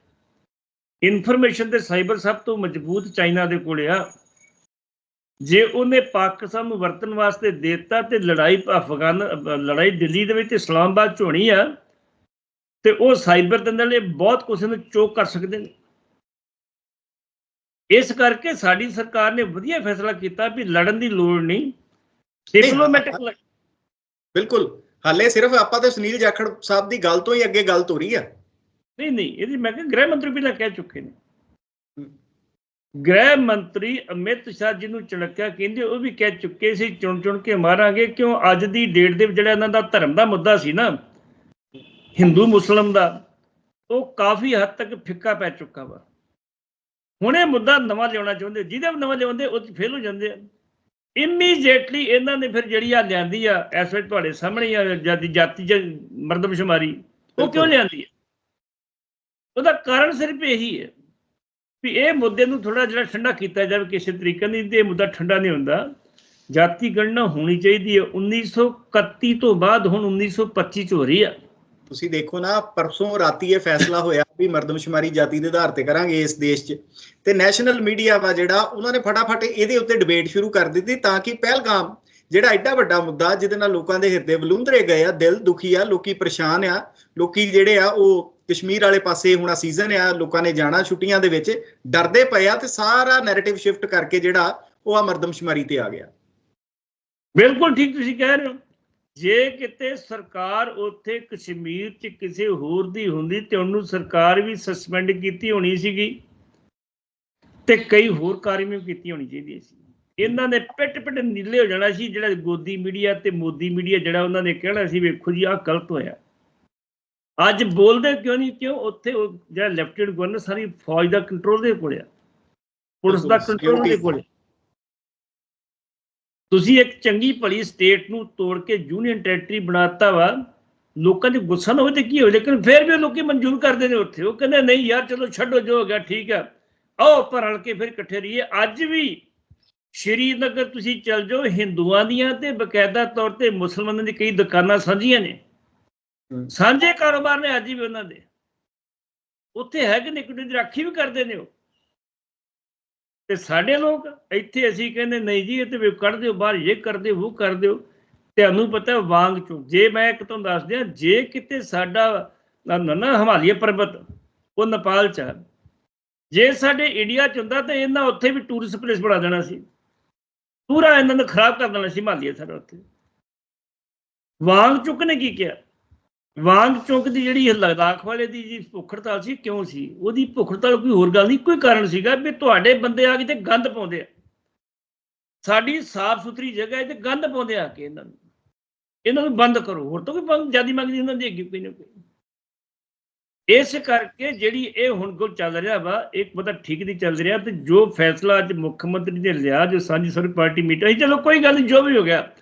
ਇਨਫੋਰਮੇਸ਼ਨ ਤੇ ਸਾਈਬਰ ਸਭ ਤੋਂ ਮਜ਼ਬੂਤ ਚਾਈਨਾ ਦੇ ਕੋਲੇ ਆ। ਜੇ ਉਹਨੇ ਪਾਕਿਸਤਾਨ ਨੂੰ ਵਰਤਣ ਵਾਸਤੇ ਦਿੱਤਾ ਤੇ ਲੜਾਈ ਅਫਗਾਨ ਲੜਾਈ ਦਿੱਲੀ ਦੇ ਵਿੱਚ ਇਸਲਾਮਾਬਾਦ ਚ ਹੋਣੀ ਆ ਤੇ ਉਹ ਸਾਈਬਰ ਦੇ ਨਾਲ ਇਹ ਬਹੁਤ ਕੁਝ ਨੂੰ ਚੋਕ ਕਰ ਸਕਦੇ ਨੇ। ਇਸ ਕਰਕੇ ਸਾਡੀ ਸਰਕਾਰ ਨੇ ਵਧੀਆ ਫੈਸਲਾ ਕੀਤਾ ਵੀ ਲੜਨ ਦੀ ਲੋੜ ਨਹੀਂ। ਡਿਪਲੋਮੈਟਿਕ ਬਿਲਕੁਲ। ਹਾਲੇ ਸਿਰਫ ਆਪਾਂ ਤੇ ਸੁਨੀਲ ਜਾਖੜ ਸਾਹਿਬ ਦੀ ਗੱਲ ਤੋਂ ਹੀ ਅੱਗੇ ਗੱਲ ਤੋਰੀ ਆ। ਨਹੀਂ ਨਹੀਂ ਇਹਦੀ ਮੈਂ ਕਿਹਾ ਗ੍ਰਹਿ ਮੰਤਰੀ ਪਹਿਲਾਂ ਕਹਿ ਚੁੱਕੇ ਨੇ। ਗ੍ਰਹਿ ਮੰਤਰੀ ਅਮਿਤ ਸ਼ਾਹ ਜੀ ਨੂੰ ਚੜਕਿਆ ਕਹਿੰਦੇ ਉਹ ਵੀ ਕਹਿ ਚੁੱਕੇ ਸੀ ਚੁਣ ਚੁਣ ਕੇ ਮਾਰਾਂਗੇ ਕਿਉਂ ਅੱਜ ਦੀ ਡੇਟ ਦੇ ਵਿੱਚ ਜਿਹੜਾ ਇਹਨਾਂ ਦਾ ਧਰਮ ਦਾ ਮੁੱਦਾ ਸੀ ਨਾ ਹਿੰਦੂ ਮੁਸਲਮ ਦਾ ਉਹ ਕਾਫੀ ਹੱਦ ਤੱਕ ਫਿੱਕਾ ਪੈ ਚੁੱਕਾ ਵਾ। ਹੁਣ ਇਹ ਮੁੱਦਾ ਨਵਾਂ ਲਿਆਉਣਾ ਚਾਹੁੰਦੇ ਜਿਹਦੇ ਵੀ ਨਵਾਂ ਲਿਆਉਂਦੇ ਉਹ ਫੇਲ ਹੋ ਜਾਂਦੇ ਆ। ਇਮੀਡੀਏਟਲੀ ਇਹਨਾਂ ਨੇ ਫਿਰ ਜਿਹੜੀ ਆ ਲਿਆਂਦੀ ਆ ਇਸ ਵੇਲੇ ਤੁਹਾਡੇ ਸਾਹਮਣੇ ਆ ਜਾਤੀ ਜਾਤੀ ਜ ਮਰਦਮਸ਼ੁਮਾਰੀ ਉਹ ਕਿਉਂ। ਲਿਆਂਦੀ ਹੈ ਉਹਦਾ ਕਾਰਨ ਸਿਰਫ ਇਹੀ ਹੈ। ਵੀ ਇਹ ਮੁੱਦੇ ਨੂੰ ਥੋੜਾ ਜਿਹੜਾ ਠੰਡਾ ਕੀਤਾ ਜਾਵੇ ਕਿਸੇ ਤਰੀਕੇ ਨਹੀਂ ਇਹ ਮੁੱਦਾ ਠੰਡਾ ਨਹੀਂ ਹੁੰਦਾ। ਜਾਤੀ ਗਣਨਾ ਹੋਣੀ ਚਾਹੀਦੀ ਹੈ। 1931 ਤੋਂ ਬਾਅਦ ਹੁਣ 1925 ਚ ਹੋ ਰਹੀ ਆ। ਤੁਸੀਂ ਦੇਖੋ ਨਾ, ਪਰਸੋਂ ਰਾਤੀ ਇਹ ਫੈਸਲਾ ਹੋਇਆ ਵੀ ਮਰਦਮਸ਼ੁਮਾਰੀ ਜਾਤੀ ਦੇ ਆਧਾਰ ਤੇ ਕਰਾਂਗੇ ਇਸ ਦੇਸ਼ 'ਚ। ਤੇ ਨੈਸ਼ਨਲ ਮੀਡੀਆ ਵਾ ਜਿਹੜਾ, ਉਹਨਾਂ ਨੇ ਫਟਾਫਟ ਇਹਦੇ ਉੱਤੇ ਡਿਬੇਟ ਸ਼ੁਰੂ ਕਰ ਦਿੱਤੀ ਤਾਂ ਕਿ ਪਹਿਲਗਾਮ ਜਿਹੜਾ ਐਡਾ ਵੱਡਾ ਮੁੱਦਾ ਜਿਹਦੇ ਨਾਲ ਲੋਕਾਂ ਦੇ ਹਿਰਦੇ ਬਲੂੰਦਰੇ ਗਏ ਆ, ਦਿਲ ਦੁਖੀ ਆ, ਲੋਕੀ ਪਰੇਸ਼ਾਨ ਆ, ਲੋਕੀ ਜਿਹੜੇ ਆ ਉਹ ਕਸ਼ਮੀਰ ਵਾਲੇ ਪਾਸੇ ਹੁਣ ਸੀਜ਼ਨ ਆ, ਲੋਕਾਂ ਨੇ ਜਾਣਾ ਛੁੱਟੀਆਂ ਦੇ ਵਿੱਚ, ਡਰਦੇ ਪਏ ਆ ਤੇ ਸਾਰਾ ਨੈਰੇਟਿਵ ਸ਼ਿਫਟ ਕਰਕੇ ਜਿਹੜਾ ਉਹ ਆ ਮਰਦਮਸ਼ੁਮਾਰੀ ਤੇ ਆ ਗਿਆ। ਬਿਲਕੁਲ ਠੀਕ ਤੁਸੀਂ ਕਹਿ ਰਹੇ ਹੋ। ਜੇ ਕਿਤੇ ਸਰਕਾਰ ਉੱਥੇ ਕਸ਼ਮੀਰ 'ਚ ਕਿਸੇ ਹੋਰ ਦੀ ਹੁੰਦੀ ਤੇ ਉਹਨੂੰ ਸਰਕਾਰ ਵੀ ਸਸਪੈਂਡ ਕੀਤੀ ਹੋਣੀ ਸੀਗੀ ਤੇ ਕਈ ਹੋਰ ਕਾਰਵਾਈਆਂ ਕੀਤੀ ਹੋਣੀ ਚਾਹੀਦੀ ਸੀ। ਇਹਨਾਂ ਨੇ ਪਿੱਟ ਪਿੱਟ ਨੀਲੇ ਹੋ ਜਾਣਾ ਸੀ ਜਿਹੜਾ ਗੋਦੀ ਮੀਡੀਆ ਤੇ ਮੋਦੀ ਮੀਡੀਆ ਜਿਹੜਾ ਉਹਨਾਂ ਨੇ ਕਹਿਣਾ ਸੀ ਵੇਖੋ ਜੀ ਆਹ ਗਲਤ ਹੋਇਆ। ਅੱਜ ਬੋਲਦੇ ਕਿਉਂ ਨਹੀਂ ਕਿਉਂ? ਉੱਥੇ ਉਹ ਜਿਹੜਾ ਲੈਫਟੀਨੈਂਟ ਗਵਰਨਰ ਸਾਰੀ ਫੌਜ ਦਾ ਕੰਟਰੋਲ ਦੇ ਕੋਲ ਆ। ਪੁਲਿਸ ਦਾ ਕੰਟਰੋਲ ਦੇ। ਕੋਲ। ਤੁਸੀਂ ਇੱਕ ਚੰਗੀ ਭਲੀ ਸਟੇਟ ਨੂੰ ਤੋੜ ਕੇ ਯੂਨੀਅਨ ਟੈਰੀਟਰੀ ਬਣਾਤਾ ਵਾ ਲੋਕਾਂ ਦੇ ਗੁੱਸਾ ਨਾ ਹੋਵੇ ਤੇ ਕੀ ਹੋਵੇ ਲੇਕਿਨ ਫਿਰ ਵੀ ਲੋਕੀ ਮਨਜ਼ੂਰ ਕਰਦੇ ਨੇ ਉੱਥੇ। ਉਹ ਕਹਿੰਦੇ ਨਹੀਂ ਯਾਰ ਚਲੋ ਛੱਡੋ ਜੋ ਹੋ ਗਿਆ ਠੀਕ ਆ। ਆਓ ਆਪਾਂ ਰਲ ਕੇ ਫਿਰ ਇਕੱਠੇ ਰਹੀਏ। ਅੱਜ ਵੀ ਸ਼੍ਰੀਨਗਰ ਤੁਸੀਂ ਚੱਲ ਜਾਓ ਹਿੰਦੂਆਂ ਦੀਆਂ ਤੇ ਬਕਾਇਦਾ ਤੌਰ ਤੇ ਮੁਸਲਮਾਨਾਂ ਦੀ ਕਈ ਦੁਕਾਨਾਂ ਸਾਂਝੀਆਂ ਨੇ। ਸਾਂਝੇ ਕਾਰੋਬਾਰ ਨੇ ਅੱਜ ਵੀ ਉਹਨਾਂ ਦੇ। ਉੱਥੇ ਹੈ ਕਿ ਇੱਕ ਦੂਜੇ ਦੀ ਰਾਖੀ ਵੀ ਕਰਦੇ ਨੇ ਉਹ। ਤੇ ਸਾਡੇ ਲੋਕ ਇੱਥੇ ਅਸੀਂ ਕਹਿੰਦੇ ਨਹੀਂ ਜੀ ਇਹ ਤੇ ਵੀ ਕੱਢ ਦਿਓ ਬਾਹਰ ਇਹ ਕਰ ਦਿਓ ਉਹ ਕਰ ਦਿਓ। ਤੁਹਾਨੂੰ ਪਤਾ ਵਾਂਗ ਚੋਂ ਜੇ ਮੈਂ ਇੱਕ ਤੁਹਾਨੂੰ ਦੱਸ ਦਿਆਂ ਜੇ ਕਿਤੇ ਸਾਡਾ ਨਾ ਹਿਮਾਲਿਆ ਪਰਬਤ ਉਹ ਨੇਪਾਲ ਚ। ਜੇ ਸਾਡੇ ਇੰਡੀਆ ਚ ਹੁੰਦਾ ਤਾਂ ਇਹਨਾਂ ਉੱਥੇ ਵੀ ਟੂਰਿਸਟ ਪਲੇਸ ਬਣਾ ਦੇਣਾ ਸੀ। ਪੂਰਾ ਇਹਨਾਂ ਨੇ ਖਰਾਬ ਕਰ ਦੇਣਾ ਸੀ ਹਿਮਾਲਿਆ ਸਾਡਾ ਉੱਥੇ। ਵਾਂਗ ਚੁੱਕ ਨੇ ਕੀ ਕਿਹਾ? ਵਾਂਗ ਚੁੱਕ ਦੀ ਜਿਹੜੀ ਲਦਾਖ ਵਾਲੇ ਦੀ ਜੀ ਭੁੱਖ ਸੀ, ਕਿਉਂ ਸੀ? ਉਹਦੀ ਭੁੱਖ ਕੋਈ ਹੋਰ ਗੱਲ ਨਹੀਂ, ਕੋਈ ਕਾਰਨ ਸੀਗਾ ਵੀ ਤੁਹਾਡੇ ਬੰਦੇ ਆ ਕੇ ਤੇ ਗੰਦ ਪਾਉਂਦੇ ਆ। ਸਾਡੀ ਸਾਫ਼ ਸੁਥਰੀ ਜਗ੍ਹਾ ਹੈ ਤੇ ਗੰਦ ਪਾਉਂਦੇ ਆ ਕੇ ਇਹਨਾਂ ਨੂੰ। ਇਹਨਾਂ ਨੂੰ ਬੰਦ ਕਰੋ। ਹੋਰ ਤਾਂ ਕੋਈ ਬੰਦ, ਜਿਆਦੀ ਮੰਗਦੀ ਉਹਨਾਂ ਦੀ ਅੱਗੇ ਕੋਈ ਨਾ ਕੋਈ। ਇਸ ਕਰਕੇ ਜਿਹੜੀ ਇਹ ਹੁਣ ਕੋ ਚੱਲ ਰਿਹਾ ਵਾ ਇੱਕ ਪਤਾ ਠੀਕ ਨਹੀਂ ਚੱਲ ਰਿਹਾ ਤੇ ਜੋ ਫੈਸਲਾ ਅੱਜ ਮੁੱਖ ਮੰਤਰੀ ਨੇ ਲਿਆ ਜੋ ਸਾਂਝੀ ਸਰਵ ਪਾਰਟੀ ਮੀਟਿੰਗ ਚਲੋ ਕੋਈ ਗੱਲ ਨਹੀਂ ਜੋ ਵੀ ਹੋ ਗਿਆ।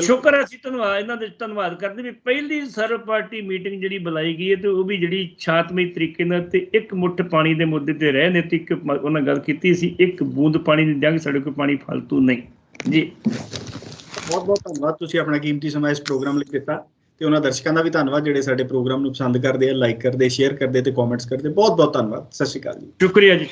ਸ਼ੁਕਰ ਹੈ ਅਸੀਂ ਧੰਨਵਾਦ ਇਹਨਾਂ ਦੇ ਧੰਨਵਾਦ ਕਰਦੇ ਵੀ ਪਹਿਲੀ ਸਰਵ ਪਾਰਟੀ ਮੀਟਿੰਗ ਜਿਹੜੀ ਬੁਲਾਈ ਗਈ ਹੈ ਤੇ ਉਹ ਵੀ ਜਿਹੜੀ ਸ਼ਾਂਤਮਈ ਤਰੀਕੇ ਨਾਲ ਤੇ ਇੱਕ ਮੁੱਠ ਪਾਣੀ ਦੇ ਮੁੱਦੇ ਤੇ ਰਹੇ ਨੇ ਤੇ ਇੱਕ ਉਹਨਾਂ ਗੱਲ ਕੀਤੀ ਸੀ ਇੱਕ ਬੂੰਦ ਪਾਣੀ ਨਹੀਂ ਦਿਆਂਗੇ ਸਾਡੇ ਕੋਲ ਪਾਣੀ ਫालतू ਨਹੀਂ। ਜੀ। ਬਹੁਤ ਬਹੁਤ ਧੰਨਵਾਦ ਤੁਸੀਂ ਆਪਣਾ ਕੀਮਤੀ ਸਮਾਂ ਇਸ ਪ੍ਰੋਗਰਾਮ ਲਈ ਦਿੱਤਾ। ਤੇ ਉਹਨਾਂ ਦਰਸ਼ਕਾਂ ਦਾ ਵੀ ਧੰਨਵਾਦ, ਜਿਹੜੇ ਸਾਡੇ ਪ੍ਰੋਗਰਾਮ ਨੂੰ ਪਸੰਦ ਕਰਦੇ ਆ ਲਾਈਕ ਕਰਦੇ ਸ਼ੇਅਰ ਕਰਦੇ ਤੇ ਕਮੈਂਟਸ ਕਰਦੇ। ਬਹੁਤ ਬਹੁਤ ਧੰਨਵਾਦ। ਸਤਿ ਸ਼੍ਰੀ ਅਕਾਲ ਜੀ। ਸ਼ੁਕਰੀਆ ਜੀ